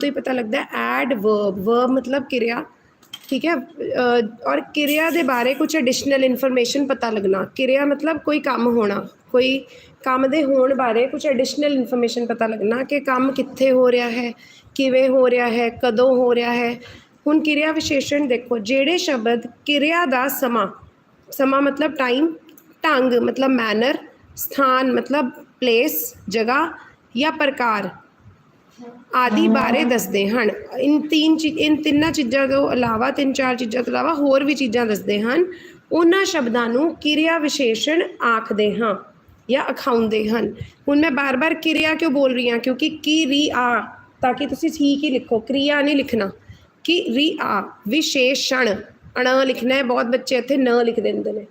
ਤੋਂ ਹੀ ਪਤਾ ਲੱਗਦਾ ਐਡ ਵਰਬ ਵਰਬ ਮਤਲਬ ਕਿਰਿਆ ਠੀਕ ਹੈ ਔਰ ਕਿਰਿਆ ਦੇ ਬਾਰੇ ਕੁਝ ਐਡੀਸ਼ਨਲ ਇਨਫੋਰਮੇਸ਼ਨ ਪਤਾ ਲੱਗਣਾ ਕਿਰਿਆ ਮਤਲਬ ਕੋਈ ਕੰਮ ਹੋਣਾ ਕੋਈ ਕੰਮ ਦੇ ਹੋਣ ਬਾਰੇ ਕੁਝ ਐਡੀਸ਼ਨਲ ਇਨਫੋਰਮੇਸ਼ਨ ਪਤਾ ਲੱਗਣਾ ਕਿ ਕੰਮ ਕਿੱਥੇ ਹੋ ਰਿਹਾ ਹੈ ਕਿਵੇਂ ਹੋ ਰਿਹਾ ਹੈ ਕਦੋਂ ਹੋ ਰਿਹਾ ਹੈ ਹੁਣ ਕਿਰਿਆ ਵਿਸ਼ੇਸ਼ਣ ਦੇਖੋ ਜਿਹੜੇ ਸ਼ਬਦ ਕਿਰਿਆ ਦਾ ਸਮਾਂ ਸਮਾਂ ਮਤਲਬ ਟਾਈਮ ਢੰਗ ਮਤਲਬ ਮੈਨਰ ਸਥਾਨ ਮਤਲਬ ਪਲੇਸ ਜਗ੍ਹਾ ਜਾਂ ਪ੍ਰਕਾਰ ਆਦਿ ਬਾਰੇ ਦੱਸਦੇ ਹਨ। ਇਨ ਤਿੰਨ ਚੀ- ਇਨ ਤਿੰਨਾਂ ਚੀਜ਼ਾਂ ਤੋਂ ਇਲਾਵਾ, ਤਿੰਨ ਚਾਰ ਚੀਜ਼ਾਂ ਤੋਂ ਇਲਾਵਾ ਹੋਰ ਵੀ ਚੀਜ਼ਾਂ ਦੱਸਦੇ ਹਨ। ਉਹਨਾਂ ਸ਼ਬਦਾਂ ਨੂੰ ਕਿਰਿਆ ਵਿਸ਼ੇਸ਼ਣ ਆਖਦੇ ਹਾਂ ਜਾਂ ਅਖਾਉਂਦੇ ਹਨ। ਹੁਣ ਮੈਂ ਬਾਰ-ਬਾਰ ਕਿਰਿਆ ਕਿਉਂ ਬੋਲ ਰਹੀ ਹਾਂ? ਕਿਉਂਕਿ ਕੀ ਰੀ ਆ, ਤਾਂ ਕਿ ਤੁਸੀਂ ਠੀਕ ਹੀ ਲਿਖੋ। ਕਿਰਿਆ ਨਹੀਂ ਲਿਖਣਾ। ਕਿ ਰੀ ਆ, ਵਿਸ਼ੇਸ਼ਣ। ਅਣ ਲਿਖਣਾ ਹੈ, ਬਹੁਤ ਬੱਚੇ ਇੱਥੇ ਨ ਲਿਖ ਦਿੰਦੇ ਨੇ।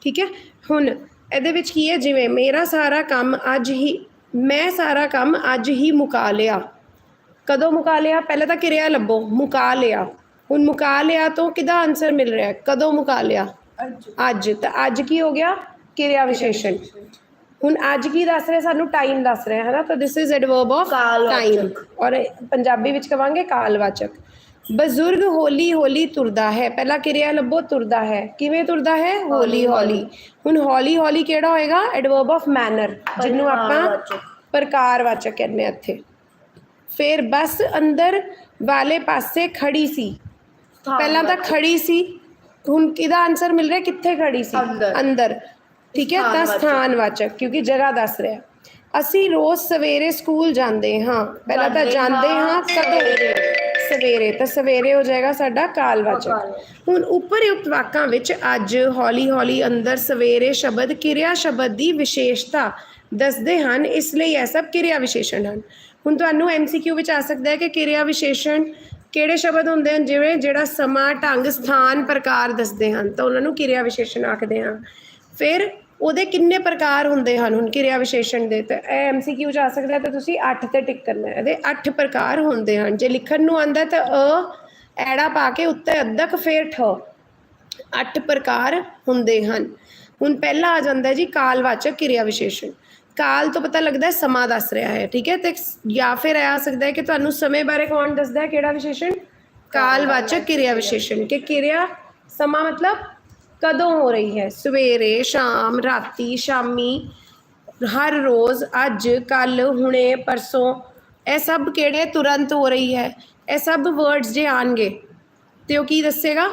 ਠੀਕ ਹੈ? ਹੁਣ ਇਹਦੇ ਵਿੱਚ ਕੀ ਹੈ? ਜਿਵੇਂ, ਮੇਰਾ ਸਾਰਾ ਕੰਮ ਅੱਜ ਹੀ ਮੈਂ ਸਾਰਾ ਕੰਮ ਅੱਜ ਹੀ ਮੁਕਾ ਲਿਆ। ਕਦੋਂ ਮੁਕਾ ਲਿਆ? ਪਹਿਲਾਂ ਤਾਂ ਕਿਰਿਆ ਲੱਭੋ ਮੁਕਾ ਲਿਆ। ਹੁਣ ਮੁਕਾ ਲਿਆ ਤੋਂ ਕਿਹਦਾ ਆਨਸਰ ਮਿਲ ਰਿਹਾ? ਕਦੋਂ ਮੁਕਾ ਲਿਆ? ਅੱਜ। ਤਾਂ ਅੱਜ ਕੀ ਹੋ ਗਿਆ? ਕਿਰਿਆ ਵਿਸ਼ੇਸ਼ਣ। ਹੁਣ ਅੱਜ ਕੀ ਦੱਸ ਰਿਹਾ? ਸਾਨੂੰ ਟਾਈਮ ਦੱਸ ਰਿਹਾ ਹੈ ਨਾ ਤਾਂ this is adverb of. Time ਔਰ ਪੰਜਾਬੀ ਵਿੱਚ ਕਵਾਂਗੇ ਕਾਲਵਾਚਕ। ਬਜ਼ੁਰਗ ਹੌਲੀ ਹੌਲੀ ਤੁਰਦਾ ਹੈ। ਪਹਿਲਾ ਕਿਰਿਆ ਲੱਭੋ ਤੁਰਦਾ ਹੈ। ਕਿਵੇਂ ਤੁਰਦਾ ਹੈ? ਹੌਲੀ ਹੌਲੀ। ਹੁਣ ਹੌਲੀ ਹੌਲੀ ਕਿਹੜਾ ਹੋਏਗਾ? ਐਡਵਰਬ ਆਫ ਮੈਨਰ ਜਿਹਨੂੰ ਆਪਾਂ। ਪ੍ਰਕਾਰਵਾਚਕ ਕਹਿੰਦੇ ਹਾਂ ਇੱਥੇ। ਫਿਰ ਬੱਸ ਅੰਦਰ ਵਾਲੇ ਪਾਸੇ ਖੜੀ ਸੀ। ਪਹਿਲਾਂ ਤਾਂ ਖੜੀ ਸੀ। ਹੁਣ ਕਿਹਦਾ ਆਨਸਰ ਮਿਲ ਰਿਹਾ? ਕਿੱਥੇ ਖੜੀ ਸੀ? ਅੰਦਰ। ਅੰਦਰ। ਠੀਕ ਹੈ? ਤਾਂ ਸਥਾਨਵਾਚਕ। ਸਥਾਨਵਾਚਕ ਕਿਉਂਕਿ ਜਗ੍ਹਾ ਦੱਸ ਰਿਹਾ। ਅਸੀਂ ਰੋਜ਼ ਸਵੇਰੇ ਸਕੂਲ ਜਾਂਦੇ ਹਾਂ। ਪਹਿਲਾਂ ਤਾਂ ਜਾਂਦੇ ਜਾਂਦੇ ਹਾਂ ਹਾਂ ਕਦੋਂ ਸਵੇਰੇ। ਤਾਂ ਸਵੇਰੇ ਹੋ ਜਾਏਗਾ ਸਾਡਾ ਕਾਲਵਾਚਕ ਕਾਲਵਾਚਕ। ਹੁਣ ਉਪਰਯੁਕਤ ਵਾਕਾਂ ਵਿੱਚ ਅੱਜ ਹੌਲੀ ਹੌਲੀ ਅੰਦਰ ਸਵੇਰੇ ਸ਼ਬਦ ਕਿਰਿਆ ਸ਼ਬਦ ਦੀ ਵਿਸ਼ੇਸ਼ਤਾ ਦੱਸਦੇ ਹਨ, ਇਸ ਲਈ ਇਹ ਸਭ ਕਿਰਿਆ ਵਿਸ਼ੇਸ਼ਣ ਹਨ। ਹੁਣ ਤੁਹਾਨੂੰ ਐਮਸੀਕਿਊ ਵਿੱਚ ਆ ਸਕਦਾ ਹੈ ਕਿ ਕਿਰਿਆ ਵਿਸ਼ੇਸ਼ਣ ਕਿਹੜੇ ਸ਼ਬਦ ਹੁੰਦੇ ਹਨ? ਜਿਵੇਂ ਜਿਹੜਾ ਸਮਾਂ, ਢੰਗ, ਸਥਾਨ, ਪ੍ਰਕਾਰ ਦੱਸਦੇ ਹਨ। ਤਾਂ ਉਹਨਾਂ ਨੂੰ ਕਿਰਿਆ ਵਿਸ਼ੇਸ਼ਣ ਆਖਦੇ ਹਾਂ। ਫਿਰ ਉਹਦੇ ਕਿੰਨੇ ਪ੍ਰਕਾਰ ਹੁੰਦੇ ਹਨ ਹੁਣ ਕਿਰਿਆ ਵਿਸ਼ੇਸ਼ਣ ਦੇ? ਤਾਂ ਇਹ ਐਮਸੀਕਿਊ ਚ ਆ ਸਕਦਾ ਤਾਂ ਤੁਸੀਂ 8 ਤੇ ਟਿਕ ਕਰਨਾ ਹੈ। ਇਹਦੇ 8 ਪ੍ਰਕਾਰ ਹੁੰਦੇ ਹਨ। ਜੇ ਲਿਖਣ ਨੂੰ ਆਂਦਾ ਤਾਂ ਅ, ਐੜਾ ਪਾ ਕੇ ਉੱਤੇ ਅੱਧਕ, ਫੇਰ ਠ। ਅੱਠ ਪ੍ਰਕਾਰ ਹੁੰਦੇ ਹਨ। ਹੁਣ ਪਹਿਲਾ ਆ ਜਾਂਦਾ ਜੀ ਕਾਲਵਾਚਕ ਕਿਰਿਆ ਵਿਸ਼ੇਸ਼ਣ। ਕਾਲ ਤੋਂ ਪਤਾ ਲੱਗਦਾ ਹੈ ਸਮਾਂ ਦੱਸ ਰਿਹਾ ਹੈ ਠੀਕ ਹੈ? ਤੇ ਜਾਂ ਫਿਰ ਆ ਸਕਦਾ ਹੈ ਕਿ ਤੁਹਾਨੂੰ ਸਮੇਂ ਬਾਰੇ ਕੌਣ ਦੱਸਦਾ ਹੈ ਕਿਹੜਾ ਵਿਸ਼ੇਸ਼ਣ? ਕਾਲਵਾਚਕ ਕਿਰਿਆ ਵਿਸ਼ੇਸ਼ਣ ਕਿ ਕਿਰਿਆ ਸਮਾਂ ਮਤਲਬ ਕਦੋਂ ਹੋ ਰਹੀ ਹੈ? ਸਵੇਰੇ ਸ਼ਾਮ ਰਾਤੀ ਸ਼ਾਮੀ ਹਰ ਰੋਜ਼ ਅੱਜ ਕੱਲ ਹੁਣੇ ਪਰਸੋਂ ਇਹ ਸਭ ਕਿਹੜੇ ਤੁਰੰਤ ਹੋ ਰਹੀ ਹੈ? ਇਹ ਸਭ ਵਰਡਸ ਜੇ ਆਣਗੇ ਤੇ ਉਹ ਕੀ ਦੱਸੇਗਾ?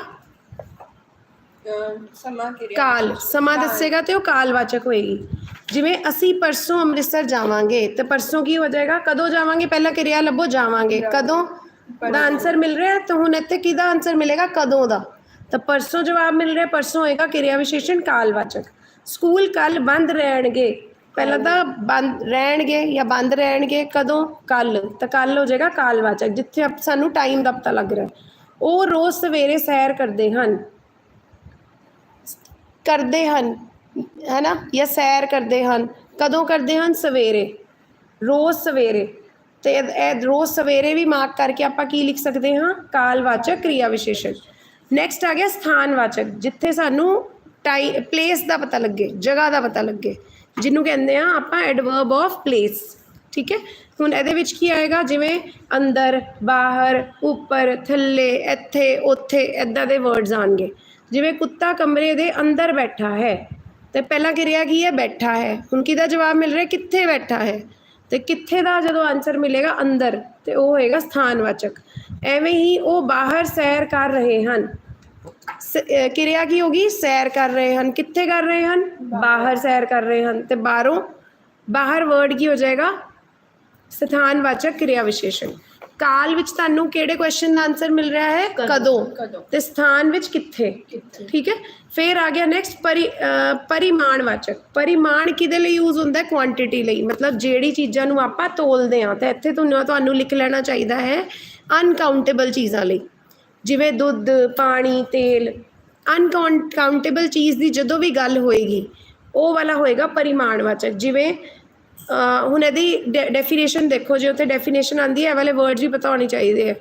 ਸਮਾਂ ਕਿਰਿਆ ਕਾਲ ਸਮਾਂ ਦੱਸੇਗਾ ਤੇ ਉਹ ਕਾਲਵਾਚਕ ਹੋਏਗੀ। ਜਿਵੇਂ ਅਸੀਂ ਪਰਸੋਂ ਅੰਮ੍ਰਿਤਸਰ ਜਾਵਾਂਗੇ, ਤੇ ਪਰਸੋਂ ਕੀ ਹੋ ਜਾਏਗਾ? ਕਦੋਂ ਜਾਵਾਂਗੇ? ਪਹਿਲਾਂ ਕਿਰਿਆ ਲੱਭੋ, ਜਾਵਾਂਗੇ। ਕਦੋਂ? ਦਾ ਆਨਸਰ ਮਿਲ ਰਿਹਾ ਤਾਂ ਹੁਣ ਇੱਥੇ ਕਿਹਦਾ ਆਨਸਰ ਮਿਲੇਗਾ? ਕਦੋਂ ਦਾ? ਤਾਂ ਪਰਸੋਂ ਜਵਾਬ ਮਿਲ ਰਿਹਾ, ਪਰਸੋਂ ਹੋਏਗਾ ਕਿਰਿਆ ਵਿਸ਼ੇਸ਼ਣ ਕਾਲਵਾਚਕ। ਸਕੂਲ ਕੱਲ ਬੰਦ ਰਹਿਣਗੇ। ਪਹਿਲਾਂ ਤਾਂ ਬੰਦ ਰਹਿਣਗੇ ਜਾਂ ਬੰਦ ਰਹਿਣਗੇ? ਕਦੋਂ? ਕੱਲ ਤਾਂ ਕੱਲ ਹੋ ਜਾਏਗਾ ਕਾਲਵਾਚਕ, ਜਿੱਥੇ ਸਾਨੂੰ ਟਾਈਮ ਦਾ ਪਤਾ ਲੱਗ ਰਿਹਾ। ਉਹ ਰੋਜ਼ ਸਵੇਰੇ ਸੈਰ ਕਰਦੇ ਹਨ। ਕਰਦੇ ਹਨ। ਹੈਨਾ, ਜਾਂ ਸੈਰ ਕਰਦੇ ਹਨ, ਕਦੋਂ ਕਰਦੇ ਹਨ? ਸਵੇਰੇ। ਰੋਜ਼ ਸਵੇਰੇ। ਤੇ ਇਹ ਰੋਜ਼ ਸਵੇਰੇ ਵੀ ਮਾਰਕ ਕਰਕੇ ਆਪਾਂ ਕੀ ਲਿਖ ਸਕਦੇ ਹਾਂ? ਕਾਲਵਾਚਕ ਕਿਰਿਆ ਵਿਸ਼ੇਸ਼ਣ। ਨੈਕਸਟ ਆ ਗਿਆ ਸਥਾਨਵਾਚਕ, ਜਿੱਥੇ ਸਾਨੂੰ ਟਾਈ ਪਲੇਸ ਦਾ ਪਤਾ ਲੱਗੇ, ਜਗ੍ਹਾ ਦਾ ਪਤਾ ਲੱਗੇ, ਜਿਹਨੂੰ ਕਹਿੰਦੇ ਆ ਆਪਾਂ ਐਡਵਰਬ ਆਫ ਪਲੇਸ ਠੀਕ ਹੈ? ਹੁਣ ਇਹਦੇ ਵਿੱਚ ਕੀ ਆਏਗਾ? ਜਿਵੇਂ ਅੰਦਰ, ਬਾਹਰ, ਉੱਪਰ, ਥੱਲੇ, ਇੱਥੇ, ਉੱਥੇ ਇਦਾਂ ਦੇ ਵਰਡਸ ਆਣਗੇ ਜਿਵੇਂ ਕੁੱਤਾ ਕਮਰੇ ਦੇ ਅੰਦਰ ਬੈਠਾ ਹੈ। ਤੇ ਪਹਿਲਾਂ ਕਿਰਿਆ ਕੀ ਹੈ ਬੈਠਾ ਹੈ। ਹੁਣ ਕਿਹਦਾ ਜਵਾਬ ਮਿਲ ਰਿਹਾ? ਕਿੱਥੇ ਬੈਠਾ ਹੈ? ਤੇ ਕਿੱਥੇ ਦਾ ਜਦੋਂ ਆਨਸਰ ਮਿਲੇਗਾ? ਅੰਦਰ। ਤੇ ਉਹ ਹੋਏਗਾ ਸਥਾਨਵਾਚਕ। ਐਵੇਂ ਹੀ ਉਹ ਬਾਹਰ ਸੈਰ ਕਰ ਰਹੇ ਹਨ। ਸ- ਕਿਰਿਆ ਕੀ ਹੋਗੀ? ਸੈਰ ਕਰ ਰਹੇ ਹਨ। ਕਿੱਥੇ ਕਰ ਰਹੇ ਹਨ? ਬਾਹਰ ਸੈਰ ਕਰ ਰਹੇ ਹਨ। ਤੇ ਬਾਹਰੋਂ ਬਾਹਰ ਵਰਡ ਕੀ ਹੋ ਜਾਏਗਾ? ਸਥਾਨਵਾਚਕ ਕਿਰਿਆ ਵਿਸ਼ੇਸ਼ਣ। ਕਾਲ ਵਿੱਚ ਤੁਹਾਨੂੰ ਕਿਹੜੇ ਕੁਐਸਚਨ ਦਾ ਆਨਸਰ ਮਿਲ ਰਿਹਾ ਹੈ? ਕਦੋਂ ਕਦੋਂ? ਤੇ ਸਥਾਨ ਵਿੱਚ ਕਿੱਥੇ? ਠੀਕ ਹੈ? ਫਿਰ ਆ ਗਿਆ ਨੈਕਸਟ ਪਰੀ ਪਰਿਮਾਣਵਾਚਕ। ਪਰਿਮਾਣ ਕਿਹਦੇ ਲਈ ਯੂਜ਼ ਹੁੰਦਾ ਹੈ? ਕੁਆਂਟੀਟੀ ਲਈ। ਮਤਲਬ ਜਿਹੜੀ ਚੀਜ਼ਾਂ ਨੂੰ ਆਪਾਂ ਤੋਲਦੇ ਹਾਂ ਤਾਂ ਇੱਥੇ ਤੁਹਾਨੂੰ ਤੁਹਾਨੂੰ ਲਿਖ ਲੈਣਾ ਚਾਹੀਦਾ ਹੈ ਅਨਕਾਊਂਟੇਬਲ ਚੀਜ਼ਾਂ ਲਈ। ਜਿਵੇਂ ਦੁੱਧ ਪਾਣੀ ਤੇਲ। ਅਨਕਾਊਂਟੇਬਲ ਚੀਜ਼ ਦੀ ਜਦੋਂ ਵੀ ਗੱਲ ਹੋਏਗੀ ਉਹ ਵਾਲਾ ਹੋਏਗਾ ਪਰਿਮਾਣਵਾਚਕ। ਜਿਵੇਂ ਹੁਣ ਇਹਦੀ ਡੈਫੀਨੇਸ਼ਨ ਦੇਖੋ, ਜੇ ਉੱਥੇ ਡੈਫੀਨੇਸ਼ਨ ਆਂਦੀ ਹੈ, ਇਹ ਵਾਲੇ ਵਰਡ ਵੀ ਪਤਾ ਹੋਣੇ ਚਾਹੀਦੇ ਹੈ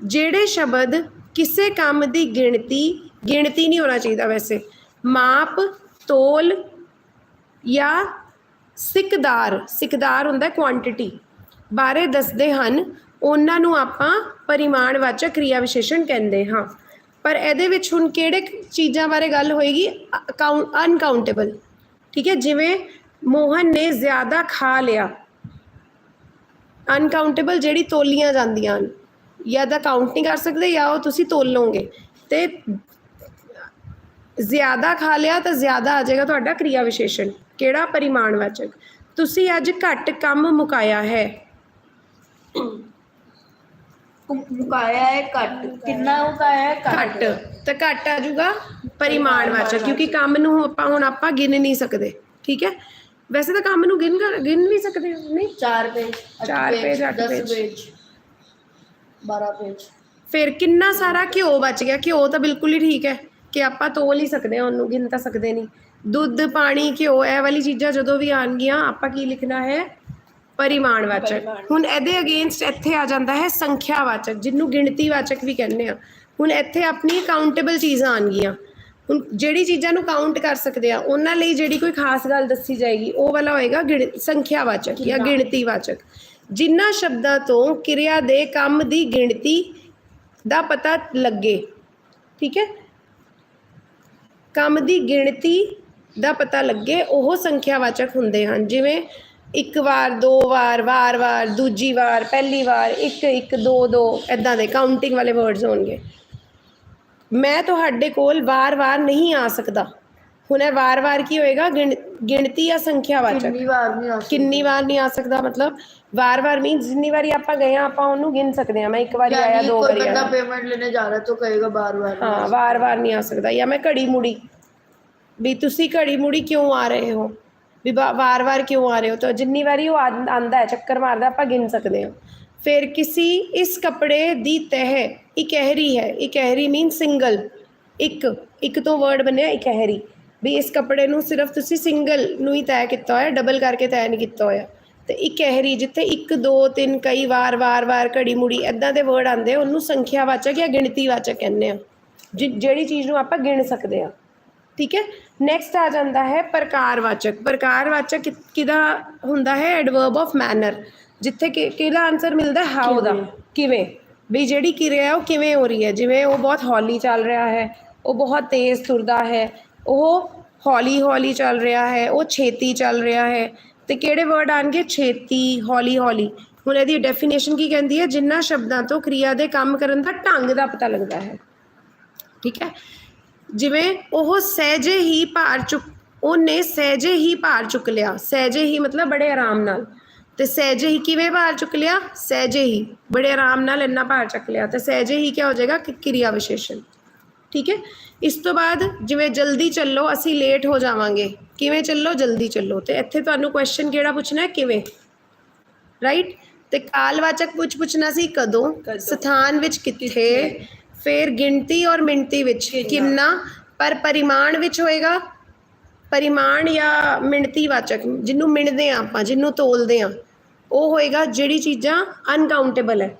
ਜਿਹੜੇ ਸ਼ਬਦ ਕਿਸੇ ਕੰਮ ਦੀ ਗਿਣਤੀ ਗਿਣਤੀ ਨਹੀਂ ਹੋਣਾ ਚਾਹੀਦਾ ਵੈਸੇ। ਮਾਪ, ਤੋਲ ਜਾਂ ਸਿਕਦਾਰ ਸਿਕਦਾਰ ਹੁੰਦਾ ਕੁਆਂਟੀਟੀ ਬਾਰੇ ਦੱਸਦੇ ਹਨ। ਉਹਨਾਂ ਨੂੰ ਆਪਾਂ ਪਰਿਮਾਣਵਾਚਕ ਕ੍ਰਿਆ ਵਿਸ਼ੇਸ਼ਣ ਕਹਿੰਦੇ ਹਾਂ। ਪਰ ਇਹਦੇ ਵਿੱਚ ਹੁਣ ਕਿਹੜੇ ਚੀਜ਼ਾਂ ਬਾਰੇ ਗੱਲ ਹੋਏਗੀ? ਅਨਕਾਊਂਟੇਬਲ ਠੀਕ ਹੈ, ਜਿਵੇਂ ਮੋਹਨ ਨੇ ਜ਼ਿਆਦਾ ਖਾ ਲਿਆ। ਅਨਕਾਊਂਟੇਬਲ ਜਿਹੜੀ ਤੋਲੀਆਂ ਜਾਂਦੀਆਂ ਹਨ ਜਾਂ ਤਾਂ ਕਾਊਂਟ ਨਹੀਂ ਕਰ ਸਕਦੇ ਜਾਂ ਉਹ ਤੁਸੀਂ ਤੋਲ ਲਓਗੇ। ਤੇ ਜ਼ਿਆਦਾ ਖਾ ਲਿਆ ਤਾਂ ਜ਼ਿਆਦਾ ਆ ਜਾਏਗਾ ਤੁਹਾਡਾ ਕ੍ਰਿਆ ਵਿਸ਼ੇਸ਼ਣ। ਕਿਹੜਾ ਪਰਿਮਾਣਵਾਚਕ? ਤੁਸੀਂ ਅੱਜ ਘੱਟ ਕੰਮ ਮੁਕਾਇਆ ਹੈ। ਮੁਕਾਇਆ ਹੈ ਘੱਟ। ਕਿੰਨਾ ਮੁਕਾਇਆ ਹੈ? ਘੱਟ। ਤਾਂ ਘੱਟ ਆ ਜਾਊਗਾ ਪਰਿਮਾਣਵਾਚਕ ਕਿਉਂਕਿ ਕੰਮ ਨੂੰ ਆਪਾਂ ਹੁਣ ਆਪਾਂ ਗਿਣ ਨਹੀਂ ਸਕਦੇ। ਠੀਕ ਹੈ? ਵੈਸੇ ਤਾਂ ਕੰਮ ਨੂੰ ਗਿਣ ਕਰ- ਗਿਣ ਵੀ ਸਕਦੇ ਹਾਂ ਨਹੀਂ? 4 ਪੇਜ ਚਾਰ ਪੇਜ, ਅੱਠ 10 ਪੇਜ। ਪੇਜ 12 ਪੇਜ ਫਿਰ ਕਿੰਨਾ ਸਾਰਾ ਘਿਓ ਬਚ ਗਿਆ? ਘਿਓ ਤਾਂ ਬਿਲਕੁਲ ਹੀ ਠੀਕ ਹੈ ਕਿ ਆਪਾਂ ਤੋਲ ਹੀ ਸਕਦੇ ਹਾਂ ਉਹਨੂੰ ਗਿਣ ਤਾਂ ਸਕਦੇ ਨਹੀਂ। ਦੁੱਧ ਪਾਣੀ ਘਿਓ ਇਹ ਵਾਲੀ ਚੀਜ਼ਾਂ ਜਦੋਂ ਵੀ ਆਣਗੀਆਂ ਆਪਾਂ ਕੀ ਲਿਖਣਾ ਹੈ? ਪਰਿਮਾਣਵਾਚਕ। ਹੁਣ ਇਹਦੇ ਅਗੇਂਸਟ ਇੱਥੇ ਆ ਜਾਂਦਾ ਹੈ ਸੰਖਿਆਵਾਚਕ ਜਿਹਨੂੰ ਗਿਣਤੀਵਾਚਕ ਵੀ ਕਹਿੰਦੇ ਆ। ਹੁਣ ਇੱਥੇ ਆਪਣੀ ਕਾਊਂਟੇਬਲ ਚੀਜ਼ਾਂ ਆਣਗੀਆਂ ਹੁਣ ਜਿਹੜੀ ਚੀਜ਼ਾਂ ਨੂੰ ਕਾਊਂਟ ਕਰ ਸਕਦੇ ਆ ਉਹਨਾਂ ਲਈ ਜਿਹੜੀ ਕੋਈ ਖਾਸ ਗੱਲ ਦੱਸੀ ਜਾਏਗੀ ਉਹ ਵਾਲਾ ਹੋਏਗਾ ਗਿਣ ਸੰਖਿਆਵਾਚਕ ਜਾਂ ਗਿਣਤੀਵਾਚਕ। ਜਿਨ੍ਹਾਂ ਸ਼ਬਦਾਂ ਤੋਂ ਕਿਰਿਆ ਦੇ ਕੰਮ ਦੀ ਗਿਣਤੀ ਦਾ ਪਤਾ ਲੱਗੇ ਠੀਕ ਹੈ? ਕੰਮ ਦੀ ਗਿਣਤੀ ਦਾ ਪਤਾ ਲੱਗੇ ਉਹ ਸੰਖਿਆਵਾਚਕ ਹੁੰਦੇ ਹਨ। ਜਿਵੇਂ ਇੱਕ ਵਾਰ ਦੋ ਵਾਰ ਵਾਰ ਵਾਰ ਦੂਜੀ ਵਾਰ ਪਹਿਲੀ ਵਾਰ ਇੱਕ ਇੱਕ ਦੋ ਦੋ ਇਦਾਂ ਦੇ ਕਾਊਂਟਿੰਗ ਵਾਲੇ ਵਰਡਸ ਹੋਣਗੇ। ਮੈਂ ਤੁਹਾਡੇ ਕੋਲ ਵਾਰ-ਵਾਰ ਨਹੀਂ ਆ ਸਕਦਾ। ਹੁਣ ਇਹ ਵਾਰ-ਵਾਰ ਕੀ ਹੋਏਗਾ? ਗਿਣ- ਗਿਣਤੀ ਜਾਂ ਸੰਖਿਆਵਾਚਕ। ਕਿੰਨੀ ਵਾਰ ਨਹੀਂ ਆ ਸਕਦਾ। ਕਿੰਨੀ ਵਾਰ ਨਹੀਂ ਆ ਸਕਦਾ? ਮਤਲਬ ਵਾਰ-ਵਾਰ ਮੀਨਸ ਜਿੰਨੀ ਵਾਰੀ ਆਪਾਂ ਗਏ ਆ ਆਪਾਂ ਉਹਨੂੰ ਗਿਣ ਸਕਦੇ ਆ ਮੈਂ ਇੱਕ ਵਾਰੀ ਆਇਆ ਦੋ ਕੋਈ ਵਾਰੀ ਬੰਦਾ ਆਇਆ ਪੇਮੈਂਟ ਲੈਣੇ ਜਾ ਰਿਹਾ ਤਾਂ ਕਹੇਗਾ ਬਾਰ ਹਾਂ ਵਾਰ-ਵਾਰ ਨਹੀਂ ਆ ਸਕਦਾ। ਜਾਂ ਮੈਂ ਘੜੀ ਮੁੜੀ। ਵੀ ਤੁਸੀਂ ਘੜੀ ਮੁੜੀ ਕਿਉਂ ਆ ਰਹੇ ਹੋ? ਵੀ ਵਾਰ-ਵਾਰ ਕਿਉਂ ਆ ਰਹੇ ਹੋ? ਤਾਂ ਜਿੰਨੀ ਵਾਰੀ ਉਹ ਆਂਦਾ ਹੈ ਚੱਕਰ ਮਾਰਦਾ ਆਪਾਂ ਗਿਣ ਸਕਦੇ ਹਾਂ। ਫਿਰ ਕਿਸੀ ਇਸ ਕੱਪੜੇ ਦੀ ਤਹਿ ਇਕਹਿਰੀ ਹੈ ਇਕਹਿਰੀ ਮੀਨ ਸਿੰਗਲ ਇੱਕ ਇੱਕ ਤੋਂ ਵਰਡ ਬਣਿਆ ਇਕਹਿਰੀ ਵੀ ਇਸ ਕੱਪੜੇ ਨੂੰ ਸਿਰਫ ਤੁਸੀਂ ਸਿੰਗਲ ਨੂੰ ਹੀ ਤੈਅ ਕੀਤਾ ਹੋਇਆ ਡਬਲ ਕਰਕੇ ਤੈਅ ਨਹੀਂ ਕੀਤਾ ਹੋਇਆ। ਤੇ ਇਕਹਿਰੀ ਜਿੱਥੇ 1 2 3 ਕਈ ਵਾਰ ਵਾਰ ਵਾਰ ਘੜੀ ਮੁੜੀ ਇਦਾਂ ਦੇ ਵਰਡ ਆਉਂਦੇ ਆ, ਉਹਨੂੰ ਸੰਖਿਆਵਾਚਕ ਜਾਂ ਗਿਣਤੀਵਾਚਕ ਕਹਿੰਦੇ ਆ। ਜਿ- ਜਿਹੜੀ ਚੀਜ਼ ਨੂੰ ਆਪਾਂ ਗਿਣ ਸਕਦੇ ਆ। ਠੀਕ ਹੈ? ਨੈਕਸਟ ਆ ਜਾਂਦਾ ਹੈ ਪ੍ਰਕਾਰਵਾਚਕ। ਪ੍ਰਕਾਰਵਾਚਕ ਕਿ- ਕਿਹਦਾ ਹੁੰਦਾ ਹੈ? ਐਡਵਰਬ ਆਫ ਮੈਨਰ ਜਿੱਥੇ ਕਿ ਕਿਹਦਾ ਆਨਸਰ ਮਿਲਦਾ ਹਾਊ ਦਾ? ਕਿਵੇਂ? ਵੀ ਜਿਹੜੀ ਕਿਰਿਆ ਉਹ ਕਿਵੇਂ ਹੋ ਰਹੀ ਹੈ? ਜਿਵੇਂ ਉਹ ਬਹੁਤ ਹੌਲੀ ਚੱਲ ਰਿਹਾ ਹੈ ਉਹ ਬਹੁਤ ਤੇਜ਼ ਤੁਰਦਾ ਹੈ ਉਹ ਹੌਲੀ ਹੌਲੀ ਚੱਲ ਰਿਹਾ ਹੈ ਉਹ ਛੇਤੀ ਚੱਲ ਰਿਹਾ ਹੈ ਤੇ ਕਿਹੜੇ ਵਰਡ ਆਣਗੇ? ਛੇਤੀ ਹੌਲੀ ਹੌਲੀ। ਹੁਣ ਇਹਦੀ ਡੈਫੀਨੇਸ਼ਨ ਕੀ ਕਹਿੰਦੀ ਹੈ? ਜਿੰਨਾ ਸ਼ਬਦਾਂ ਤੋਂ ਕਿਰਿਆ ਦੇ ਕੰਮ ਕਰਨ ਦਾ ਢੰਗ ਦਾ ਪਤਾ ਲੱਗਦਾ ਹੈ। ਠੀਕ ਹੈ? ਜਿਵੇਂ ਉਹ ਸਹਿਜੇ ਹੀ ਭਾਰ ਚੁੱਕ ਉਹਨੇ ਸਹਿਜੇ ਹੀ ਭਾਰ ਚੁੱਕ ਲਿਆ। ਸਹਿਜੇ ਹੀ ਮਤਲਬ ਬੜੇ ਆਰਾਮ ਨਾਲ। ਤੇ ਸਹਿਜੇ ਹੀ ਕਿਵੇਂ ਭਾਰ ਚੁੱਕ ਲਿਆ? ਸਹਿਜੇ ਹੀ। ਬੜੇ ਆਰਾਮ ਨਾਲ ਇੰਨਾ ਭਾਰ ਚੱਕ ਲਿਆ। ਤੇ ਸਹਿਜੇ ਹੀ ਕੀ ਹੋ ਜਾਏਗਾ? ਕਿ ਕਿਰਿਆ ਵਿਸ਼ੇਸ਼ਣ। ਠੀਕ ਹੈ? ਇਸ ਤੋਂ ਬਾਅਦ ਜਿਵੇਂ ਜਲਦੀ ਚੱਲੋ ਅਸੀਂ ਲੇਟ ਹੋ ਜਾਵਾਂਗੇ। ਕਿਵੇਂ ਚੱਲੋ? ਜਲਦੀ ਚੱਲੋ। ਤੇ ਇੱਥੇ ਤੁਹਾਨੂੰ ਕੁਐਸਚਨ ਕਿਹੜਾ ਪੁੱਛਣਾ ਹੈ? ਕਿਵੇਂ? ਰਾਈਟ ਤੇ ਕਾਲਵਾਚਕ ਪੁੱਛ ਪੁੱਛਣਾ ਸੀ ਕਦੋਂ? ਸਥਾਨ ਵਿੱਚ ਕਿੱਥੇ? ਫਿਰ ਗਿਣਤੀ ਔਰ ਮਿਣਤੀ ਵਿੱਚ ਕਿੰਨਾ? ਪਰ ਪਰਿਮਾਣ ਵਿੱਚ ਹੋਏਗਾ? ਪਰਿਮਾਣ ਜਾਂ ਮਿਣਤੀ ਵਾਚਕ ਜਿਹਨੂੰ ਮਿਣਦੇ ਆ ਆਪਾਂ, ਜਿਹਨੂੰ ਤੋਲਦੇ ਆ ਉਹ ਹੋਏਗਾ ਜਿਹੜੀ ਚੀਜ਼ਾਂ ਅਨਕਾਊਂਟੇਬਲ ਹੈ।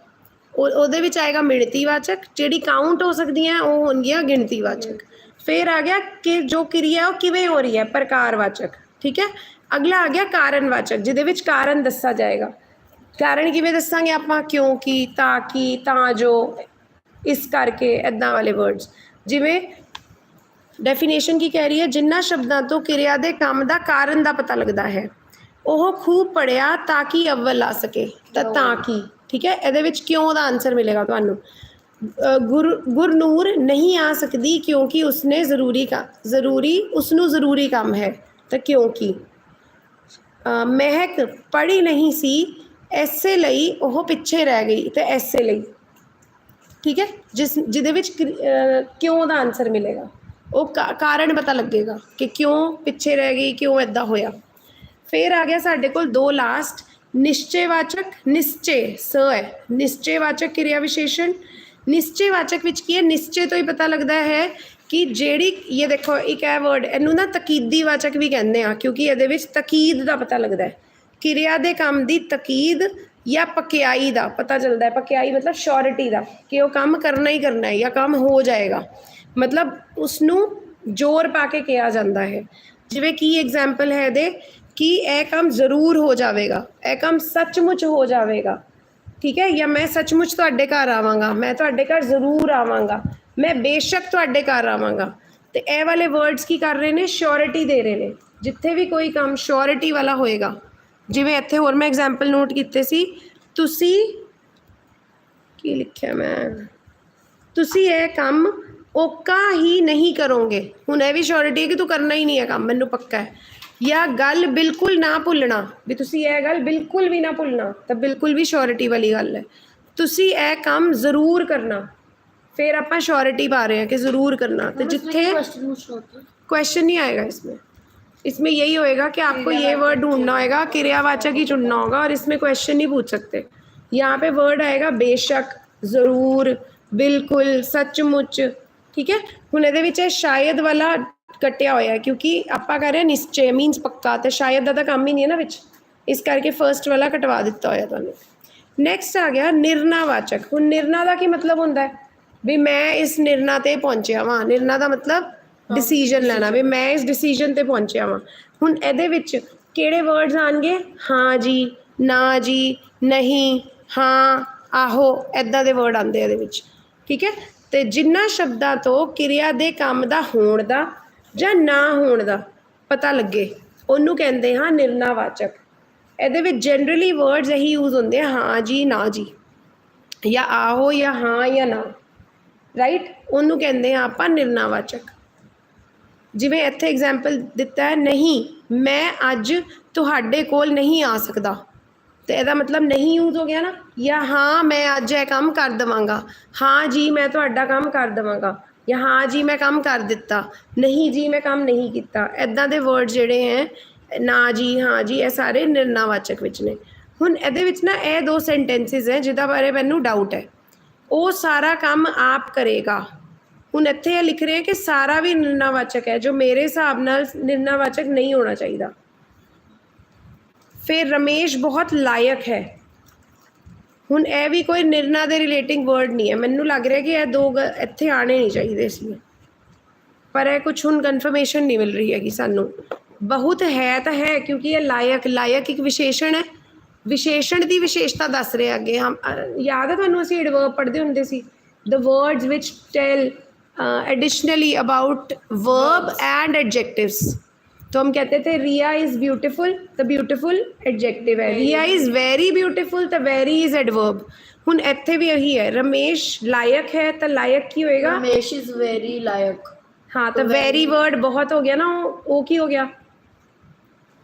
ਉਹ, ਉਹਦੇ ਵਿੱਚ ਆਏਗਾ ਮਿਣਤੀ ਵਾਚਕ, ਜਿਹੜੀ ਕਾਊਂਟ ਹੋ ਸਕਦੀਆਂ ਉਹ ਹੋਣਗੀਆਂ ਗਿਣਤੀ ਵਾਚਕ। ਫਿਰ ਆ ਗਿਆ ਕਿ ਜੋ ਕਿਰਿਆ ਉਹ ਕਿਵੇਂ ਹੋ ਰਹੀ ਹੈ? ਪ੍ਰਕਾਰਵਾਚਕ ਠੀਕ ਹੈ? ਅਗਲਾ ਆ ਗਿਆ ਕਾਰਨ ਵਾਚਕ, ਜਿਹਦੇ ਵਿੱਚ ਕਾਰਨ ਦੱਸਾ ਜਾਏਗਾ। ਕਾਰਨ ਕਿਵੇਂ ਦੱਸਾਂਗੇ ਆਪਾਂ? ਕਿਉਂਕਿ ਤਾਂ ਕਿ, ਤਾਂ ਜੋ, ਇਸ ਕਰਕੇ ਐਦਾਂ ਵਾਲੇ ਵਰਡਸ ਜਿਵੇਂ ਡੈਫੀਨੇਸ਼ਨ ਕੀ ਕਹਿ ਰਹੀ ਹੈ? ਜਿੰਨਾ ਸ਼ਬਦਾਂ ਤੋਂ ਕਿਰਿਆ ਦੇ ਕੰਮ ਦਾ ਕਾਰਨ ਦਾ ਪਤਾ ਲੱਗਦਾ ਹੈ ਉਹ ਖੂਬ ਪੜਿਆ ਤਾਂ ਕਿ ਅਵਲ ਆ ਸਕੇ। ਤਾਂ ਤਾਂ ਕਿ? ਠੀਕ ਹੈ? ਇਹਦੇ ਵਿੱਚ ਕਿਉਂ ਦਾ ਆਨਸਰ ਮਿਲੇਗਾ ਤੁਹਾਨੂੰ? ਗੁਰ ਗੁਰਨੂਰ ਨਹੀਂ ਆ ਸਕਦੀ ਕਿਉਂਕਿ ਉਸਨੇ ਜ਼ਰੂਰੀ ਕਾ ਜ਼ਰੂਰੀ ਉਸਨੂੰ ਜ਼ਰੂਰੀ ਕੰਮ ਹੈ। ਤਾਂ ਕਿਉਂਕਿ ਮਹਿਕ ਪੜ੍ਹੀ ਨਹੀਂ ਸੀ ਐਸੇ ਲਈ ਉਹ ਪਿੱਛੇ ਰਹਿ ਗਈ ਤੇ ਐਸੇ ਲਈ। ਠੀਕ ਹੈ? ਜਿਸ ਜਿਹਦੇ ਵਿੱਚ ਕਿਉਂ ਦਾ ਆਨਸਰ ਮਿਲੇਗਾ? ਉਹ ਕਾ- ਕਾਰਨ ਪਤਾ ਲੱਗੇਗਾ ਕਿ ਕਿਉਂ ਪਿੱਛੇ ਰਹਿ ਗਈ, ਕਿਉਂ ਐਦਾਂ ਹੋਇਆ। ਫਿਰ ਆ ਗਿਆ ਸਾਡੇ ਕੋਲ ਦੋ ਲਾਸਟ ਨਿਸ਼ਚੈਵਾਚਕ, ਨਿਸ਼ਚੈ, ਸ ਹੈ। ਨਿਸ਼ਚੈਵਾਚਕ ਕਿਰਿਆ ਵਿਸ਼ੇਸ਼ਣ ਨਿਸ਼ਚੈਵਾਚਕ ਵਿੱਚ ਕੀ ਹੈ? ਨਿਸ਼ਚੈ ਤੋਂ ਹੀ ਪਤਾ ਲੱਗਦਾ ਹੈ ਕਿ ਜਿਹੜੀ, ਇਹ ਦੇਖੋ, ਇੱਕ ਹੈ ਵਰਡ ਇਹਨੂੰ ਨਾ ਤਕੀਦੀ ਵਾਚਕ ਵੀ ਕਹਿੰਦੇ ਆ, ਕਿਉਂਕਿ ਇਹਦੇ ਵਿੱਚ ਤਕੀਦ ਦਾ ਪਤਾ ਲੱਗਦਾ ਹੈ। ਕਿਰਿਆ ਦੇ ਕੰਮ ਦੀ ਤਕੀਦ ਜਾਂ ਪਕਿਆਈ ਦਾ ਪਤਾ ਚੱਲਦਾ ਹੈ। ਪਕਿਆਈ ਮਤਲਬ ਸ਼ੋਰਿਟੀ ਦਾ, ਕਿ ਉਹ ਕੰਮ ਕਰਨਾ ਹੀ ਕਰਨਾ ਹੈ ਜਾਂ ਕੰਮ ਹੋ ਜਾਏਗਾ। ਮਤਲਬ ਉਸ ਨੂੰ ਜ਼ੋਰ ਪਾ ਕੇ ਕਿਹਾ ਜਾਂਦਾ ਹੈ। ਜਿਵੇਂ ਕੀ ਐਗਜ਼ਾਮਪਲ ਹੈ ਦੇ ਕਿ ਇਹ ਕੰਮ ਜ਼ਰੂਰ ਹੋ ਜਾਵੇਗਾ। ਇਹ ਕੰਮ ਸੱਚਮੁੱਚ ਹੋ ਜਾਵੇਗਾ। ਠੀਕ ਹੈ? ਜਾਂ ਮੈਂ ਸੱਚਮੁੱਚ ਤੁਹਾਡੇ ਘਰ ਆਵਾਂਗਾ। ਮੈਂ ਤੁਹਾਡੇ ਘਰ ਜ਼ਰੂਰ ਆਵਾਂਗਾ। ਮੈਂ ਬੇਸ਼ੱਕ ਤੁਹਾਡੇ ਘਰ ਆਵਾਂਗਾ। ਤੇ ਇਹ ਵਾਲੇ ਵਰਡਸ ਕੀ ਕਰ ਰਹੇ ਨੇ? ਸ਼ੋਰਿਟੀ ਦੇ ਰਹੇ ਨੇ। ਜਿੱਥੇ ਵੀ ਕੋਈ ਕੰਮ ਸ਼ੋਰਿਟੀ ਵਾਲਾ ਹੋਏਗਾ। ਜਿਵੇਂ ਇੱਥੇ ਹੋਰ ਮੈਂ ਐਗਜ਼ਾਮਪਲ ਨੋਟ ਕੀਤੇ ਸੀ। ਤੁਸੀਂ ਕੀ ਲਿਖਿਆ ਮੈਂ? ਤੁਸੀਂ ਇਹ ਕੰਮ ਓਕਾ ਹੀ ਨਹੀਂ ਕਰੋਗੇ। ਹੁਣ ਇਹ ਵੀ ਸ਼ੋਰਿਟੀ ਹੈ ਕਿ ਤੂੰ ਕਰਨਾ ਹੀ ਨਹੀਂ ਹੈ ਕੰਮ ਮੈਨੂੰ ਪੱਕਾ ਹੈ। ਜਾਂ ਗੱਲ ਬਿਲਕੁਲ ਨਾ ਭੁੱਲਣਾ। ਵੀ ਤੁਸੀਂ ਇਹ ਗੱਲ ਬਿਲਕੁਲ ਵੀ ਨਾ ਭੁੱਲਣਾ ਤਾਂ ਬਿਲਕੁਲ ਵੀ ਸ਼ੋਰਿਟੀ ਵਾਲੀ ਗੱਲ ਹੈ। ਤੁਸੀਂ ਇਹ ਕੰਮ ਜ਼ਰੂਰ ਕਰਨਾ। ਫਿਰ ਆਪਾਂ ਸ਼ੋਰਿਟੀ ਪਾ ਰਹੇ ਹਾਂ ਕਿ ਜ਼ਰੂਰ करना तो जिथे क्वेश्चन नहीं आएगा इसमें इसमें यही होएगा कि आपको ये वर्ड ढूंढना होगा क्रियावाचक ही चुनना होगा और इसमें क्वेश्चन नहीं पूछ सकते यहाँ पे वर्ड आएगा बेशक ज़रूर बिल्कुल सचमुच ਠੀਕ ਹੈ? ਹੁਣ ਇਹਦੇ ਵਿੱਚ ਇਹ ਸ਼ਾਇਦ ਵਾਲਾ ਕੱਟਿਆ ਹੋਇਆ ਕਿਉਂਕਿ ਆਪਾਂ ਕਰ ਰਹੇ ਹਾਂ ਨਿਸ਼ਚੈ ਮੀਨਸ ਪੱਕਾ ਤੇ ਸ਼ਾਇਦ ਦਾ ਤਾਂ ਕੰਮ ਹੀ ਨਹੀਂ ਹੈ ਨਾ ਵਿੱਚ। ਇਸ ਕਰਕੇ ਫਰਸਟ ਵਾਲਾ ਕਟਵਾ ਦਿੱਤਾ ਹੋਇਆ ਤੁਹਾਨੂੰ। ਨੈਕਸਟ ਆ ਗਿਆ ਨਿਰਣਾਵਾਚਕ। ਹੁਣ ਨਿਰਣਾ ਦਾ ਕੀ ਮਤਲਬ ਹੁੰਦਾ ਹੈ? ਵੀ ਮੈਂ ਇਸ ਨਿਰਣਾ ਤੇ ਪਹੁੰਚਿਆ ਵਾਂ। ਨਿਰਣਾ ਦਾ ਮਤਲਬ ਡਿਸੀਜਨ ਲੈਣਾ ਵੀ ਮੈਂ ਇਸ ਡਿਸੀਜਨ ਤੇ ਪਹੁੰਚਿਆ ਵਾਂ। ਹੁਣ ਇਹਦੇ ਵਿੱਚ ਕਿਹੜੇ ਵਰਡਸ ਆਣਗੇ ਹਾਂ ਜੀ ਨਾ ਜੀ ਨਹੀਂ ਹਾਂ ਆਹੋ ਐਦਾਂ ਦੇ ਵਰਡ ਆਉਂਦੇ ਇਹਦੇ ਵਿੱਚ। ਠੀਕ ਹੈ? ਤੇ ਜਿੰਨਾ ਸ਼ਬਦਾਂ ਤੋਂ ਕਿਰਿਆ ਦੇ ਕੰਮ ਦਾ ਹੋਣ ਦਾ ਜਾਂ ਨਾ ਹੋਣ ਦਾ ਪਤਾ ਲੱਗੇ, ਉਹਨੂੰ ਕਹਿੰਦੇ ਹਾਂ ਨਿਰਣਾਵਾਚਕ ਇਹਦੇ ਵਿੱਚ ਜਨਰਲੀ ਵਰਡਸ ਇਹੀ ਯੂਜ਼ ਹੁੰਦੇ ਆ, ਹਾਂ ਜੀ, ਨਾ ਜੀ, ਜਾਂ ਆਹੋ ਜਾਂ ਹਾਂ ਜਾਂ ਨਾ ਰਾਈਟ ਉਹਨੂੰ ਕਹਿੰਦੇ ਆ ਆਪਾਂ ਨਿਰਣਾਵਾਚਕ ਜਿਵੇਂ ਇੱਥੇ ਐਗਜ਼ਾਮਪਲ ਦਿੱਤਾ ਹੈ, ਨਹੀਂ, ਮੈਂ ਅੱਜ ਤੁਹਾਡੇ ਕੋਲ ਨਹੀਂ ਆ ਸਕਦਾ। ਤੇ ਇਹਦਾ ਮਤਲਬ ਨਹੀਂ ਯੂਜ਼ ਹੋ ਗਿਆ ਨਾ, ਜਾਂ ਹਾਂ, ਮੈਂ ਅੱਜ ਇਹ ਕੰਮ ਕਰ ਦਵਾਂਗਾ। ਹਾਂ ਜੀ, ਮੈਂ ਤੁਹਾਡਾ ਕੰਮ ਕਰ ਦਵਾਂਗਾ। ਜਾਂ ਹਾਂ ਜੀ, ਮੈਂ ਕੰਮ ਕਰ ਦਿੱਤਾ। ਨਹੀਂ ਜੀ, ਮੈਂ ਕੰਮ ਨਹੀਂ ਕੀਤਾ। ਐਦਾਂ ਦੇ ਵਰਡ ਜਿਹੜੇ ਹੈ, ਨਾ ਜੀ, ਹਾਂ ਜੀ, ਇਹ ਸਾਰੇ ਨਿਰਣਾਵਾਚਕ ਵਿੱਚ ਨੇ। ਹੁਣ ਇਹਦੇ ਵਿੱਚ ਨਾ ਇਹ ਦੋ ਸੈਂਟੈਂਸਸ ਹੈ, ਜਿਹਦਾ ਬਾਰੇ ਮੈਨੂੰ ਡਾਊਟ ਹੈ। ਉਹ ਸਾਰਾ ਕੰਮ ਆਪ ਕਰੇਗਾ। ਹੁਣ ਇੱਥੇ ਇਹ ਲਿਖ ਰਹੇ ਕਿ ਸਾਰਾ ਵੀ ਨਿਰਣਾਵਾਚਕ ਹੈ, ਜੋ ਮੇਰੇ ਹਿਸਾਬ ਨਾਲ ਨਿਰਣਾਵਾਚਕ ਨਹੀਂ ਹੋਣਾ ਚਾਹੀਦਾ। ਫਿਰ ਰਮੇਸ਼ ਬਹੁਤ ਲਾਇਕ ਹੈ। ਹੁਣ ਇਹ ਵੀ ਕੋਈ ਨਿਰਣਾ ਦੇ ਰਿਲੇਟਿੰਗ ਵਰਡ ਨਹੀਂ ਹੈ। ਮੈਨੂੰ ਲੱਗ ਰਿਹਾ ਕਿ ਇਹ ਦੋ ਇੱਥੇ ਆਣੇ ਨਹੀਂ ਚਾਹੀਦੇ ਸੀ ਪਰ ਇਹ ਕੁਝ ਹੁਣ ਕਨਫਰਮੇਸ਼ਨ ਨਹੀਂ ਮਿਲ ਰਹੀ ਹੈਗੀ ਸਾਨੂੰ। ਬਹੁਤ ਹੈ ਤਾਂ ਹੈ, ਕਿਉਂਕਿ ਇਹ ਲਾਇਕ ਲਾਇਕ ਇੱਕ ਵਿਸ਼ੇਸ਼ਣ ਹੈ। ਵਿਸ਼ੇਸ਼ਣ ਦੀ ਵਿਸ਼ੇਸ਼ਤਾ ਦੱਸ ਰਿਹਾ ਅੱਗੇ। ਹਮ ਯਾਦ ਹੈ ਤੁਹਾਨੂੰ ਅਸੀਂ ਐਡਵਰਬ ਪੜ੍ਹਦੇ ਹੁੰਦੇ ਸੀ? The words which tell additionally about verb and adjectives तो हम कहते थे रिया इज ब्यूटीफुल तो ब्यूटीफुल एडजेक्टिव है रिया इज वेरी ब्यूटीफुल तो वेरी इज एडवर्ब ਹੁਣ ਇੱਥੇ ਵੀ ਇਹੀ ਹੈ ਰਮੇਸ਼ ਲਾਇਕ ਹੈ ਤਾਂ ਲਾਇਕ ਕੀ ਹੋਏਗਾ रमेश इज वेरी लायक ਹਾਂ ਤਾਂ ਵੈਰੀ ਵਰਡ ਬਹੁਤ ਹੋ ਗਿਆ ਨਾ ਉਹ ਉਹ ਕੀ ਹੋ ਗਿਆ